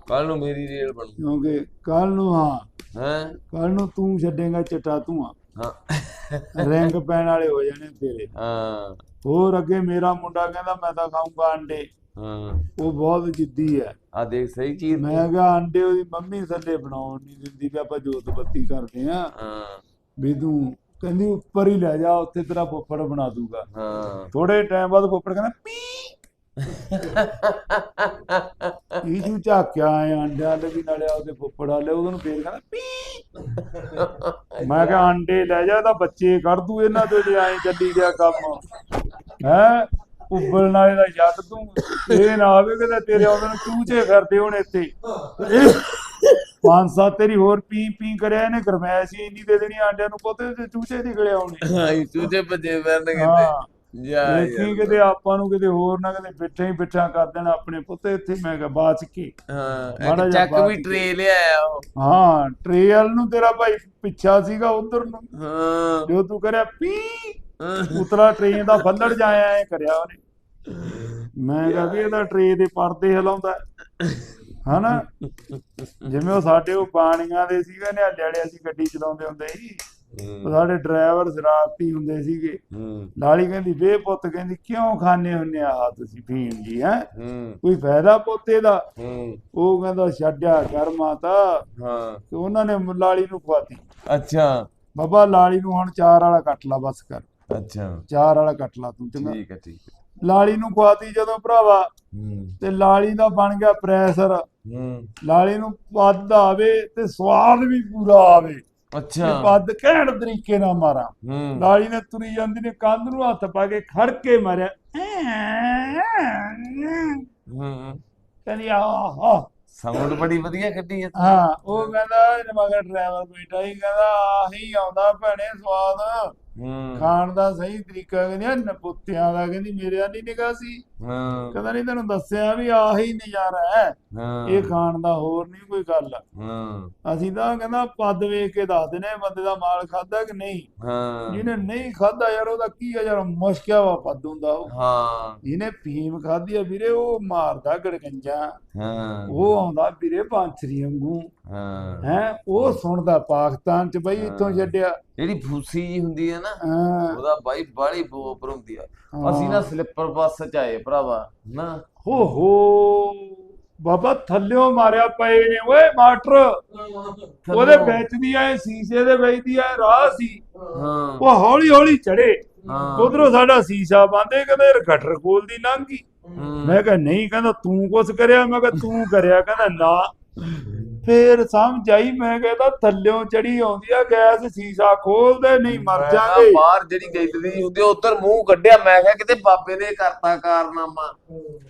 B: ਕੱਲ ਨੂੰ ਮੇਰੀ ਰੇਲ ਬਣੂ।
A: ਕਿਉਂਕਿ ਕੱਲ ਨੂੰ ਹਾਂ
B: ਹੈ?
A: ਕੱਲ ਨੂੰ ਤੂੰ ਛੱਡੇਗਾ ਚਟਾ ਤੂੰ
B: ਹਾਂ।
A: ਰਿੰਗ ਪੈਣ ਵਾਲੇ ਹੋ ਜਾਣੇ ਤੇਰੇ।
B: ਹਾਂ।
A: ਹੋਰ ਅੱਗੇ ਮੇਰਾ ਮੁੰਡਾ ਕਹਿੰਦਾ ਮੈਂ ਤਾਂ ਖਾਊਂਗਾ ਅੰਡੇ।
B: ਹਾਂ।
A: ਉਹ ਬਹੁਤ ਜਿੱਦੀ ਹੈ।
B: ਆ ਦੇਖ ਸਹੀ ਚੀਜ਼
A: ਮੈਂ ਕਿਹਾ ਅੰਡੇ ਉਹਦੀ ਮੰਮੀ ਥੱਲੇ ਬਣਾਉਣ ਨਹੀਂ ਦਿੰਦੀ ਵੀ ਆਪਾਂ ਜੋਤ ਬੱਤੀ ਕਰਦੇ ਆ
B: ਹਾਂ।
A: ਵੀ ਤੂੰ ਕਹਿੰਦੀ ਉੱਪਰ ਹੀ ਲੈ ਜਾ ਉੱਥੇ ਤੇਰਾ ਫੁੱਫੜ ਬਣਾ ਦੂਗਾ।
B: ਹਾਂ।
A: ਥੋੜੇ ਟਾਈਮ ਬਾਅਦ ਫੁੱਫੜ ਕਹਿੰਦਾ ਪੀ! ਇਹ ਜੂ ਝਾਕਿਆ ਆਏ ਅੰਡਿਆਂ ਦੇ ਵੀ ਨਾਲੇ ਉਹਦੇ ਫੁੱਫੜ ਵਾਲੇ ਉਹਨੂੰ ਫੇਰ ਕਹਿੰਦਾ ਪੀ! ਮੈਂ ਕਿਹਾ ਅੰਡੇ ਲੈ ਜਾ ਤਾਂ ਬੱਚੇ ਕੱਢ ਦੂ ਇਹਨਾਂ ਦੇ ਜੇ ਐਂ ਚੱਲੀ ਗਿਆ ਕੰਮ। ਹੈ? ਉੱਬਲ ਨਾਲੇ ਦਾ ਛੱਡ ਤੂੰ ਇਹ ਨਾ ਆਵੇ ਕਿ ਤੇਰੇ ਆਉਂਦੇ ਨੂੰ ਚੂਚੇ ਫਿਰਦੇ ਹੋਣ ਇੱਥੇ। ਪੰਜ ਸੱਤ ਤੇਰੀ ਹੋਰ ਪੀ ਪੀ ਕਰਿਆ ਇਹਨੇ ਗਰਮੈਸ਼ ਹੀ ਇੰਨੀ ਦੇ ਦੇਣੀ ਆਂਡਿਆਂ ਨੂੰ ਪੋਤੇ ਚੂਚੇ ਨਿਕਲੇ ਆਉਣੇ।
B: ਹਾਂ ਚੂਚੇ ਭੱਜੇ ਫਿਰਨਗੇ ਤੇ। ਜਾ
A: ਦੇਖੀ। ਕਿਤੇ ਆਪਾਂ ਨੂੰ ਕਿਤੇ ਹੋਰ ਨਾ ਕਿਤੇ ਬਿੱਠੇ ਹੀ ਬਿੱਠਾ ਕਰ ਦੇਣਾ ਆਪਣੇ ਪੁੱਤੇ ਇੱਥੇ ਮੈਂ ਕਿਹਾ ਬਾਚ ਕੇ?
B: ਹਾਂ ਚੱਕ ਵੀ। ਟਰੇ ਲਿਆਇਆ ਉਹ।
A: ਹਾਂ ਟ੍ਰੇਲ ਨੂੰ ਤੇਰਾ ਭਾਈ ਪਿੱਛਾ ਸੀਗਾ ਉਧਰ ਨੂੰ।
B: ਹਾਂ।
A: ਜੋ ਤੂੰ ਕਰਿਆ ਪੀ। ਉਤਰਾ ਟ੍ਰੇਨ ਦਾ ਬੱਲੜ ਜਾਇਆ ਐ ਕਰਿਆ ਉਹਨੇ। ਮੈਂ ਕਿਹਾ ਵੀ ਇਹਦਾ ਟ੍ਰੇ ਦੇ ਪਰਦੇ ਹਿਲਾਉਂਦਾ। ਹਨਾ? ਜਿਵੇਂ ਉਹ ਸਾਡੇ ਉਹ ਬਾਣੀਆਂ ਦੇ ਸੀਗੇ ਨੇ ਜਿਹੜੇ ਅਸੀਂ ਗੱਡੀ ਚਲਾਉਂਦੇ ਹੁੰਦੇ ਸੀ। ਸਾਡੇ ਡਰਾਈਵਰ ਸ਼ਰਾਰਤੀ ਹੁੰਦੇ ਸੀਗੇ।
B: ਹੂੰ।
A: ਲਾਲੀ ਕਹਿੰਦੀ ਵੇ ਪੁੱਤ ਕਹਿੰਦੀ ਕਿਉਂ ਖਾਣੇ ਹੁੰਨੇ ਆ ਤੁਸੀਂ ਫੀਮ ਜੀ ਹੈ? ਕੋਈ ਫਾਇਦਾ ਪੋਤੇ ਦਾ ਉਹ ਕਹਿੰਦਾ ਛੱਡਿਆ ਕਰ ਮਾਤਾ।
B: ਹਾਂ।
A: ਤੇ ਉਹਨਾਂ ਨੇ ਲਾਲੀ ਨੂੰ ਖਵਾਤੀ।
B: ਅੱਛਾ।
A: ਬਾਬਾ ਲਾਲੀ ਨੂੰ ਹੁਣ ਚਾਰ ਵਾਲਾ ਕੱਟ ਲਾ ਬਸ ਕਰ।
B: ਅੱਛਾ।
A: ਚਾਰ ਵਾਲਾ ਕੱਟ ਲਾ ਤੂੰ ਚੰਗਾ?
B: ਠੀਕ ਹੈ ਠੀਕ ਹੈ।
A: ਲਾਲੀ ਨੂੰ ਖਵਾਤੀ ਜਦੋਂ ਭਰਾਵਾ। ਤੇ ਲਾਲੀ ਦਾ ਬਣ ਗਿਆ ਪ੍ਰੈਸ਼ਰ। ਲਾਲੀ ਨੂੰ ਪੱਦ ਆਵੇ ਤੇ ਸਵਾਦ ਵੀ ਪੂਰਾ ਆਵੇ।
B: ਅੱਛਾ।
A: ਪੱਦ ਕਹਿਣ ਤਰੀਕੇ ਨਾਲ ਮਾਰਾਂ। ਲਾਲੀ ਨੇ ਤੁਰੀ ਜਾਂਦੀ ਨੇ ਕੰਧ ਨੂੰ ਹੱਥ ਪਾ ਕੇ ਖੜ ਕੇ ਮਾਰਿਆ। ਕਹਿੰਦੀ ਆਹ
B: ਸਾਊਂਡ ਬੜੀ ਵਧੀਆ ਕੱਢੀ ਹੈ
A: ਹਾਂ ਉਹ ਕਹਿੰਦਾ ਮਗਰ ਡਰਾਈਵਰ ਬੈਠਾ ਹੀ ਕਹਿੰਦਾ ਆਹੀ ਆਉਂਦਾ ਭੈਣੇ ਸਵਾਦ। ਖਾਣ ਦਾ ਸਹੀ ਤਰੀਕਾ ਕਹਿੰਦੀ ਆ ਨਪੁੱਤਿਆਂ ਦਾ ਕਹਿੰਦੀ ਮੇਰੇ ਵਾਲੀ ਨਿਗਾਹ ਸੀ।
B: ਹਾਂ।
A: ਕਹਿੰਦਾ ਨਹੀਂ ਤੈਨੂੰ ਦੱਸਿਆ ਵੀ ਆਹੀ ਨਜ਼ਾਰਾ ਹੈ। ਇਹ ਖਾਣ ਦਾ ਹੋਰ ਨਹੀਂ ਕੋਈ ਗੱਲ।
B: ਹਾਂ।
A: ਅਸੀਂ ਤਾਂ ਕਹਿੰਦਾ ਪੱਦ ਵੇਖ ਕੇ ਦੱਸ ਆ ਬੰਦੇ ਦਾ ਮਾਲ ਖਾਦਾ ਕਿ ਨਹੀਂ।
B: ਹਾਂ।
A: ਜਿਹਨੇ ਨਹੀਂ ਖਾਦਾ ਯਾਰ ਉਹਦਾ ਕੀ ਆ ਯਾਰ ਮੁਸ਼ਕਿਆ ਵਾ ਪੱਦ ਹੁੰਦਾ ਉਹ।
B: ਹਾਂ।
A: ਜਿਹਨੇ ਫੀਮ ਖਾਧੀ ਆ ਵੀਰੇ ਉਹ ਮਾਰਦਾ ਗੜਗੰਜਾ।
B: ਹਾਂ।
A: ਉਹ ਆਉਂਦਾ ਵੀਰੇ ਬਾਂਸਰੀ ਵਾਂਗੂ।
B: ਹਾਂ।
A: ਹੈ ਉਹ ਸੁਣਦਾ ਪਾਕਿਸਤਾਨ ਚ ਬਈ ਇੱਥੋਂ ਛੱਡਿਆ।
B: ਜਿਹੜੀ ਫੂਸੀ ਜੀ ਹੁੰਦੀ ਹੈ ਨਾ ਉਹਦਾ ਬਾਈ ਬਾੜੀ ਬੋਪਰ ਹੁੰਦੀ ਆ। ਅਸੀਂ ਨਾ ਸਲਿੱਪਰ ਬੱਸ ਚ ਆਏ ਭਰਾਵਾ ਨਾ।
A: ਹੋ ਹੋ। ਬਾਬਾ ਥੱਲਿਓ ਮਾਰਿਆ ਪਏ ਨੇ ਓਏ ਮਾਸਟਰ। ਉਹਦੇ ਵਿੱਚ ਦੀ ਆਏ ਸ਼ੀਸ਼ੇ ਦੇ ਵਿੱਚ ਦੀ ਆਏ ਰਾਹ ਸੀ।
B: ਹਾਂ।
A: ਉਹ ਹੌਲੀ ਹੌਲੀ ਚੜੇ ਉਧਰੋਂ ਸਾਡਾ ਸ਼ੀਸ਼ਾ ਬੰਦੇ ਕਹਿੰਦੇ ਗਟਰ ਕੋਲ ਦੀ ਲੰਘ ਗਈ। ਮੈਂ ਕਿਹਾ ਨਹੀਂ ਕਹਿੰਦਾ ਤੂੰ ਕੁਛ ਕਰਿਆ? ਮੈਂ ਕਿਹਾ ਤੂੰ ਕਰਿਆ? ਕਹਿੰਦਾ ਨਾ। ਫੇਰ ਸਮਝ ਆਈ ਮੈਂ ਕਹਿੰਦਾ ਥੱਲਿਓਂ ਚੜੀ ਆਉਂਦੀ ਆ ਗੈਸ ਸ਼ੀਸ਼ਾ ਖੋਲਦੇ ਨਹੀਂ ਮਰ ਜਾਗੇ।
B: ਬਾਹਰ ਜਿਹੜੀ ਗੈਲਰੀ ਹੁੰਦੀ ਉਧਰ ਮੂੰਹ ਕੱਢਿਆ ਮੈਂ ਕਿਹਾ ਕਿਤੇ ਬਾਬੇ ਨੇ ਕਰਤਾ ਕਾਰਨਾਮਾ।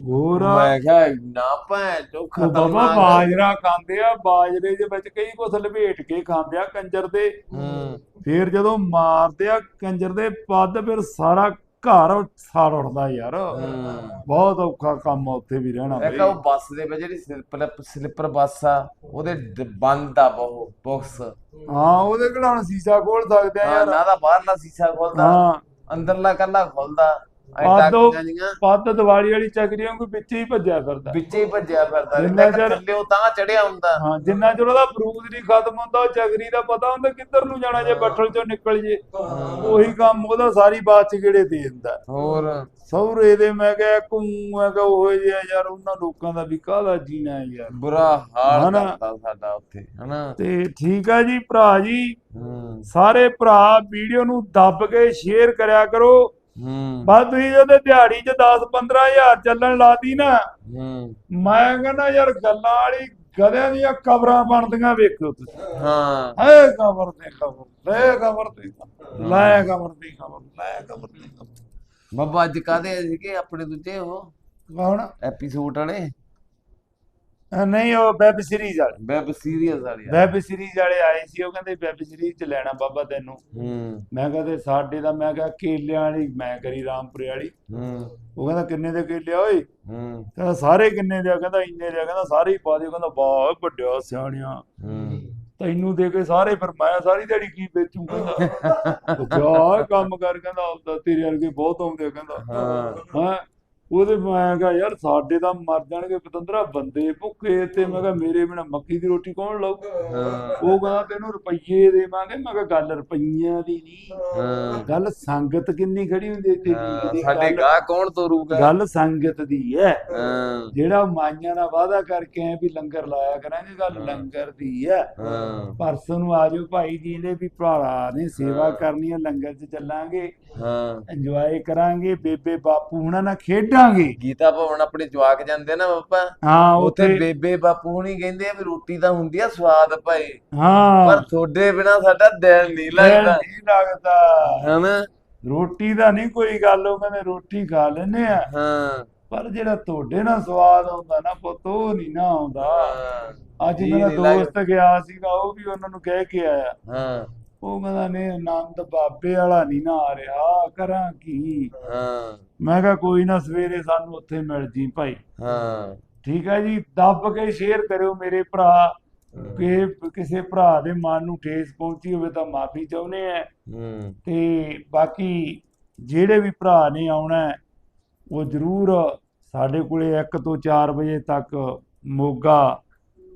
A: ਹੋਰ
B: ਮੈਂ ਕਿਹਾ ਨਾ ਭੈਣ ਜੋ
A: ਉਹ ਬਾਬਾ ਬਾਜਰਾ ਖਾਂਦੇ ਆ ਬਾਜਰੇ ਦੇ ਵਿੱਚ ਕਈ ਕੁਛ ਲਪੇਟ ਕੇ ਖਾਂਦੇ ਆ ਕੰਜਰ ਦੇ।
B: ਹੂੰ।
A: ਫੇਰ ਜਦੋਂ ਮਾਰਦੇ ਆ ਕੰਜਰ ਦੇ ਪੱਦ ਫਿਰ ਸਾਰਾ ਘਰ ਸਾੜ ਉੱਠਦਾ ਯਾਰ। ਬਹੁਤ ਔਖਾ ਕੰਮ ਆ ਉੱਥੇ ਵੀ ਰਹਿਣਾ
B: ਇੱਕ
A: ਬਈ।
B: ਉਹ ਬੱਸ ਦੇ ਵਿੱਚ ਜਿਹੜੀ ਸਲਿੱਪਰ ਸਲਿੱਪਰ ਬੱਸ ਆ ਉਹਦੇ ਡ- ਬੰਦ ਆ ਬਹੁ ਬਾਕਸ।
A: ਹਾਂ ਉਹਦੇ ਕਿਹੜਾ ਹੁਣ ਸ਼ੀਸ਼ਾ ਖੋਲ ਸਕਦੇ ਆ ਯਾਰ।
B: ਨਾ ਦਾ ਬਾਹਰਲਾ ਸ਼ੀਸ਼ਾ ਖੁੱਲਦਾ
A: ਹਾਂ।
B: ਅੰਦਰਲਾ ਕੱਲਾ ਖੁੱਲਦਾ
A: ਆਦੋ- ਪੱਤ ਦਿਵਾਲੀ ਵਾਲੀ ਚੱਕਰੀਆਂ ਕੋਈ ਵਿੱਚ ਹੀ ਭੱਜਿਆ ਫਿਰਦਾ।
B: ਵਿੱਚੇ ਹੀ ਭੱਜਿਆ ਫਿਰਦਾ।
A: ਜਿੰਨਾ ਚਿਰ-
B: ਥੱਲੇ ਉਹ ਤਾਂ ਚੜਿਆ ਹੁੰਦਾ।
A: ਹਾਂ ਜਿੰਨਾ ਚਿਰ ਉਹਦਾ ਬਰੂਦ ਨਹੀਂ ਖਤਮ ਹੁੰਦਾ ਉਹ ਚੱਕਰੀ ਦਾ ਪਤਾ ਹੁੰਦਾ ਕਿੱਧਰ ਨੂੰ ਜਾਣਾ ਜੇ ਬੱਠਲ ਚੋਂ ਨਿਕਲ ਜੇ। ਉਹੀ ਕੰਮ ਉਹਦਾ ਸਾਰੀ ਬਾਤ ਚ ਕਿਹੜੇ ਦੇ ਦਿੰਦਾ।
B: ਹੋਰ?
A: ਸਹੁਰੇ ਦੇ ਮੈਂ ਕਿਹਾ ਕੂੰ ਮੈਂ ਕਿਹਾ ਉਹ ਜਿਹਾ ਯਾਰ ਉਹਨਾਂ ਲੋਕਾਂ ਦਾ ਵੀ ਕਾਹਦਾ ਜੀਣਾ ਹੈ ਯਾਰ?
B: ਬੁਰਾ ਹਾਲ। ਕਰਦਾ ਸਾਡਾ ਉੱਥੇ ਹਨਾ?
A: ਤੇ ਠੀਕ ਆ ਜੀ ਭਰਾ ਜੀ।
B: ਹੂੰ।
A: ਸਾਰੇ ਭਰਾ ਵੀਡੀਓ ਨੂੰ ਦੱਬ ਕੇ ਸ਼ੇਅਰ ਕਰਿਆ ਕਰੋ।
B: ਹੂੰ।
A: ਬਸ ਤੁਸੀਂ ਜਦੋਂ ਦਿਹਾੜੀ 'ਚ 10 15000 ਚੱਲਣ ਲਾਤੀ ਨਾ
B: ਹੂੰ।
A: ਮੈਂ ਕਹਿੰਦਾ ਯਾਰ ਗੱਲਾਂ ਵਾਲੀ ਗਧਿਆਂ ਦੀਆਂ ਕਬਰਾਂ ਬਣਦੀਆਂ ਵੇਖੋ ਤੁਸੀਂ।
B: ਹਾਂ।
A: ਹੈ ਕਬਰ ਤੇ ਕਬਰ ਲੈ ਕਬਰ ਤੇ ਕਬਰ, ਲੈ ਕਬਰ ਤੇ ਕਬਰ ਲੈ ਕਬਰ ਤੇ ਕਬਰ।
B: ਬਾਬਾ ਅੱਜ ਕਾਦੇ ਸੀਗੇ ਆਪਣੇ ਦੂਜੇ ਉਹ?
A: ਕੌਣ?
B: ਐਪੀਸੋਡ ਵਾਲੇ?
A: ਨਹੀਂ ਉਹ ਵੈਬ ਸੀਰੀਜ਼ ਵਾਲੇ।
B: ਵੈਬ ਸੀਰੀਜ਼ ਵਾਲੇ।
A: ਵੈਬ ਸੀਰੀਜ਼ ਵਾਲੇ ਆਏ ਸੀ ਉਹ ਕਹਿੰਦੇ ਵੈਬ ਸੀਰੀਜ਼ ਚ ਲੈਣਾ ਬਾਬਾ ਤੈਨੂੰ।
B: ਹੂੰ।
A: ਮੈਂ ਕਹਿੰਦੇ ਸਾਡੇ ਦਾ ਮੈਂ ਕਿਹਾ ਕੇਲਿਆਂ ਵਾਲੀ ਮੈਂ ਕਰੀ ਰਾਮਪੁਰੇ ਵਾਲੀ।
B: ਹੂੰ।
A: ਉਹ ਕਹਿੰਦਾ ਕਿੰਨੇ ਦੇ ਕੇਲੇ ਓਏ?
B: ਹੂੰ।
A: ਕਹਿੰਦਾ ਸਾਰੇ ਕਿੰਨੇ ਦੇ ਆ? ਕਹਿੰਦਾ ਇੰਨੇ ਦੇ ਆ। ਕਹਿੰਦਾ ਸਾਰੇ ਹੀ ਪਾ ਦਿਓ। ਕਹਿੰਦਾ ਵਾਹ ਵੱਡਿਆ ਸਿਆਣਿਆ।
B: ਹੂੰ।
A: ਤੈਨੂੰ ਦੇ ਕੇ ਸਾਰੇ ਫਿਰ ਮੈਂ ਸਾਰੀ ਦਿਹਾੜੀ ਕੀ ਵੇਚੂ? ਕਹਿੰਦਾ ਜਾ ਕੰਮ ਕਰ। ਕਹਿੰਦਾ ਆਪਦਾ ਤੇਰੇ ਵਰਗੇ ਬਹੁਤ ਆਉਂਦੇ ਕਹਿੰਦਾ
B: ਹਾਂ?
A: ਉਹਦੇ ਮੈਂ ਕਿਹਾ ਯਾਰ ਸਾਡੇ ਤਾਂ ਮਰ ਜਾਣਗੇ ਪਤੰਦਰਾ ਬੰਦੇ ਭੁੱਖੇ ਤੇ ਮੈਂ ਕਿਹਾ ਮੇਰੇ ਬਿਨਾ ਮੱਕੀ ਦੀ ਰੋਟੀ ਕੌਣ ਲਾਊਗਾ
B: ਹਾਂ।
A: ਉਹ ਕਹਿੰਦਾ ਤੈਨੂੰ ਰੁਪਈਏ ਦੇਵਾਂਗੇ ਮੈਂ ਕਿਹਾ ਗੱਲ ਰੁਪਈਆਂ ਦੀ ਨਹੀਂ ਗੱਲ ਸੰਗਤ ਕਿੰਨੀ ਖੜੀ ਹੁੰਦੀ ਇਹਦੀ
B: ਸਾਡੇ ਗਾਹ ਕੌਣ ਤੋਰੂਗਾ?
A: ਗੱਲ ਸੰਗਤ ਦੀ ਹੈ। ਜਿਹੜਾ ਮਾਈਆਂ ਨਾਲ ਵਾਅਦਾ ਕਰਕੇ ਆਏ ਵੀ ਲੰਗਰ ਲਾਇਆ ਕਰਾਂਗੇ ਗੱਲ ਲੰਗਰ ਦੀ ਹੈ। ਪਰਸੋਂ ਨੂੰ ਆਜੋ ਭਾਈ ਜੀ ਨੇ ਵੀ ਭਰਾ ਨੇ ਸੇਵਾ ਕਰਨੀ ਹੈ ਲੰਗਰ 'ਚ ਚੱਲਾਂਗੇ।
B: ਹਾਂ।
A: ਇੰਜੋਏ ਕਰਾਂਗੇ। ਬੇਬੇ ਬਾਪੂ ਹੁਣਾਂ ਨਾਲ ਖੇਡਾਂਗੇ
B: ਗੀਤਾ ਭਵਨ ਆਪਣੇ ਜਵਾਕ ਜਾਂਦੇ ਨਾ ਬਾਪਾ
A: ਹਾਂ
B: ਉੱਥੇ ਬੇਬੇ ਬਾਪੂ ਹੁਣੀ ਕਹਿੰਦੇ ਆ ਵੀ ਰੋਟੀ ਤਾਂ ਹੁੰਦੀ ਆ ਸਵਾਦ ਭਾਈ।
A: ਹਾਂ।
B: ਪਰ ਤੁਹਾਡੇ ਬਿਨਾ ਸਾਡਾ ਦਿਲ ਨਹੀਂ ਲੱਗਦਾ
A: ਨਹੀਂ ਲੱਗਦਾ।
B: ਹਨਾ?
A: ਰੋਟੀ ਦਾ ਨਹੀਂ ਕੋਈ ਗੱਲ ਉਹ ਕਹਿੰਦੇ ਰੋਟੀ ਖਾ ਲੈਨੇ ਆ।
B: ਹਾਂ।
A: ਪਰ ਜਿਹੜਾ ਤੁਹਾਡੇ ਨਾਲ ਸਵਾਦ ਆਉਂਦਾ ਨਾ ਪੁੱਤ ਉਹ ਨਹੀਂ ਨਾ ਆਉਂਦਾ। ਅੱਜ ਮੇਰਾ
B: ਨਹੀਂ।
A: ਦੋਸਤ ਗਿਆ ਸੀਗਾ ਉਹ ਵੀ ਉਹਨਾਂ ਨੂੰ ਕਹਿ ਕੇ ਆਇਆ।
B: ਹਾਂ।
A: ਉਹ ਕਹਿੰਦਾ ਨੇ ਆਨੰਦ ਬਾਬੇ ਵਾਲਾ ਨਹੀਂ ਨਾ ਆ ਰਿਹਾ ਕਰਾਂ ਕੀ?
B: ਹਾਂ।
A: ਮੈਂ ਕਿਹਾ ਕੋਈ ਨਾ ਸਵੇਰੇ ਸਾਨੂੰ ਉੱਥੇ ਮਿਲ ਜੀ ਭਾਈ।
B: ਹਾਂ।
A: ਠੀਕ ਹੈ ਜੀ ਦੱਬ ਕੇ ਸ਼ੇਅਰ ਕਰਿਓ ਮੇਰੇ ਭਰਾ ਕਿ ਕਿਸੇ ਭਰਾ ਦੇ ਮਨ ਨੂੰ ਠੇਸ ਪਹੁੰਚੀ ਹੋਵੇ ਤਾਂ ਮਾਫੀ ਚਾਹੁੰਦੇ ਆ। ਤੇ ਬਾਕੀ ਜਿਹੜੇ ਵੀ ਭਰਾ ਨੇ ਆਉਣਾ ਉਹ ਜ਼ਰੂਰ ਸਾਡੇ ਕੋਲੇ 1 ਤੋਂ 4 ਵਜੇ ਤੱਕ ਮੋਗਾ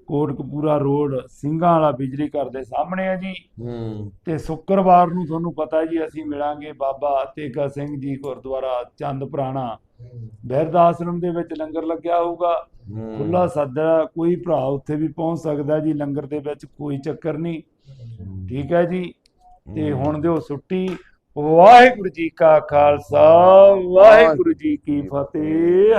A: ਕੋਟਕਪੂਰਾ ਰੋਡ ਸਿੰਘਾਂ ਵਾਲਾ ਬਿਜਲੀ ਘਰ ਦੇ ਸਾਹਮਣੇ ਹੈ ਜੀ।
B: ਹੂੰ
A: ਤੇ ਸ਼ੁੱਕਰਵਾਰ ਨੂੰ ਤੁਹਾਨੂੰ ਪਤਾ ਜੀ, ਅਸੀਂ ਮਿਲਾਂਗੇ ਬਾਬਾ ਤੇਗਾ ਸਿੰਘ ਜੀ ਗੁਰਦੁਆਰਾ ਚੰਦ ਪੁਰਾਣਾ। ਬਿਰਧ ਆਸ਼ਰਮ ਦੇ ਵਿੱਚ ਲੰਗਰ ਲੱਗਿਆ ਹੋਊਗਾ।
B: ਹੂੰ।
A: ਖੁੱਲਾ ਸੱਦਾ ਕੋਈ ਭਰਾ ਉੱਥੇ ਵੀ ਪਹੁੰਚ ਸਕਦਾ ਜੀ, ਲੰਗਰ ਦੇ ਵਿੱਚ ਕੋਈ ਚੱਕਰ ਨਹੀਂ। ਠੀਕ ਹੈ ਜੀ, ਤੇ ਹੁਣ ਦਿਓ ਛੁੱਟੀ। ਵਾਹਿਗੁਰੂ ਜੀ ਕਾ ਖਾਲਸਾ, ਵਾਹਿਗੁਰੂ ਜੀ ਕੀ ਫਤਿਹ।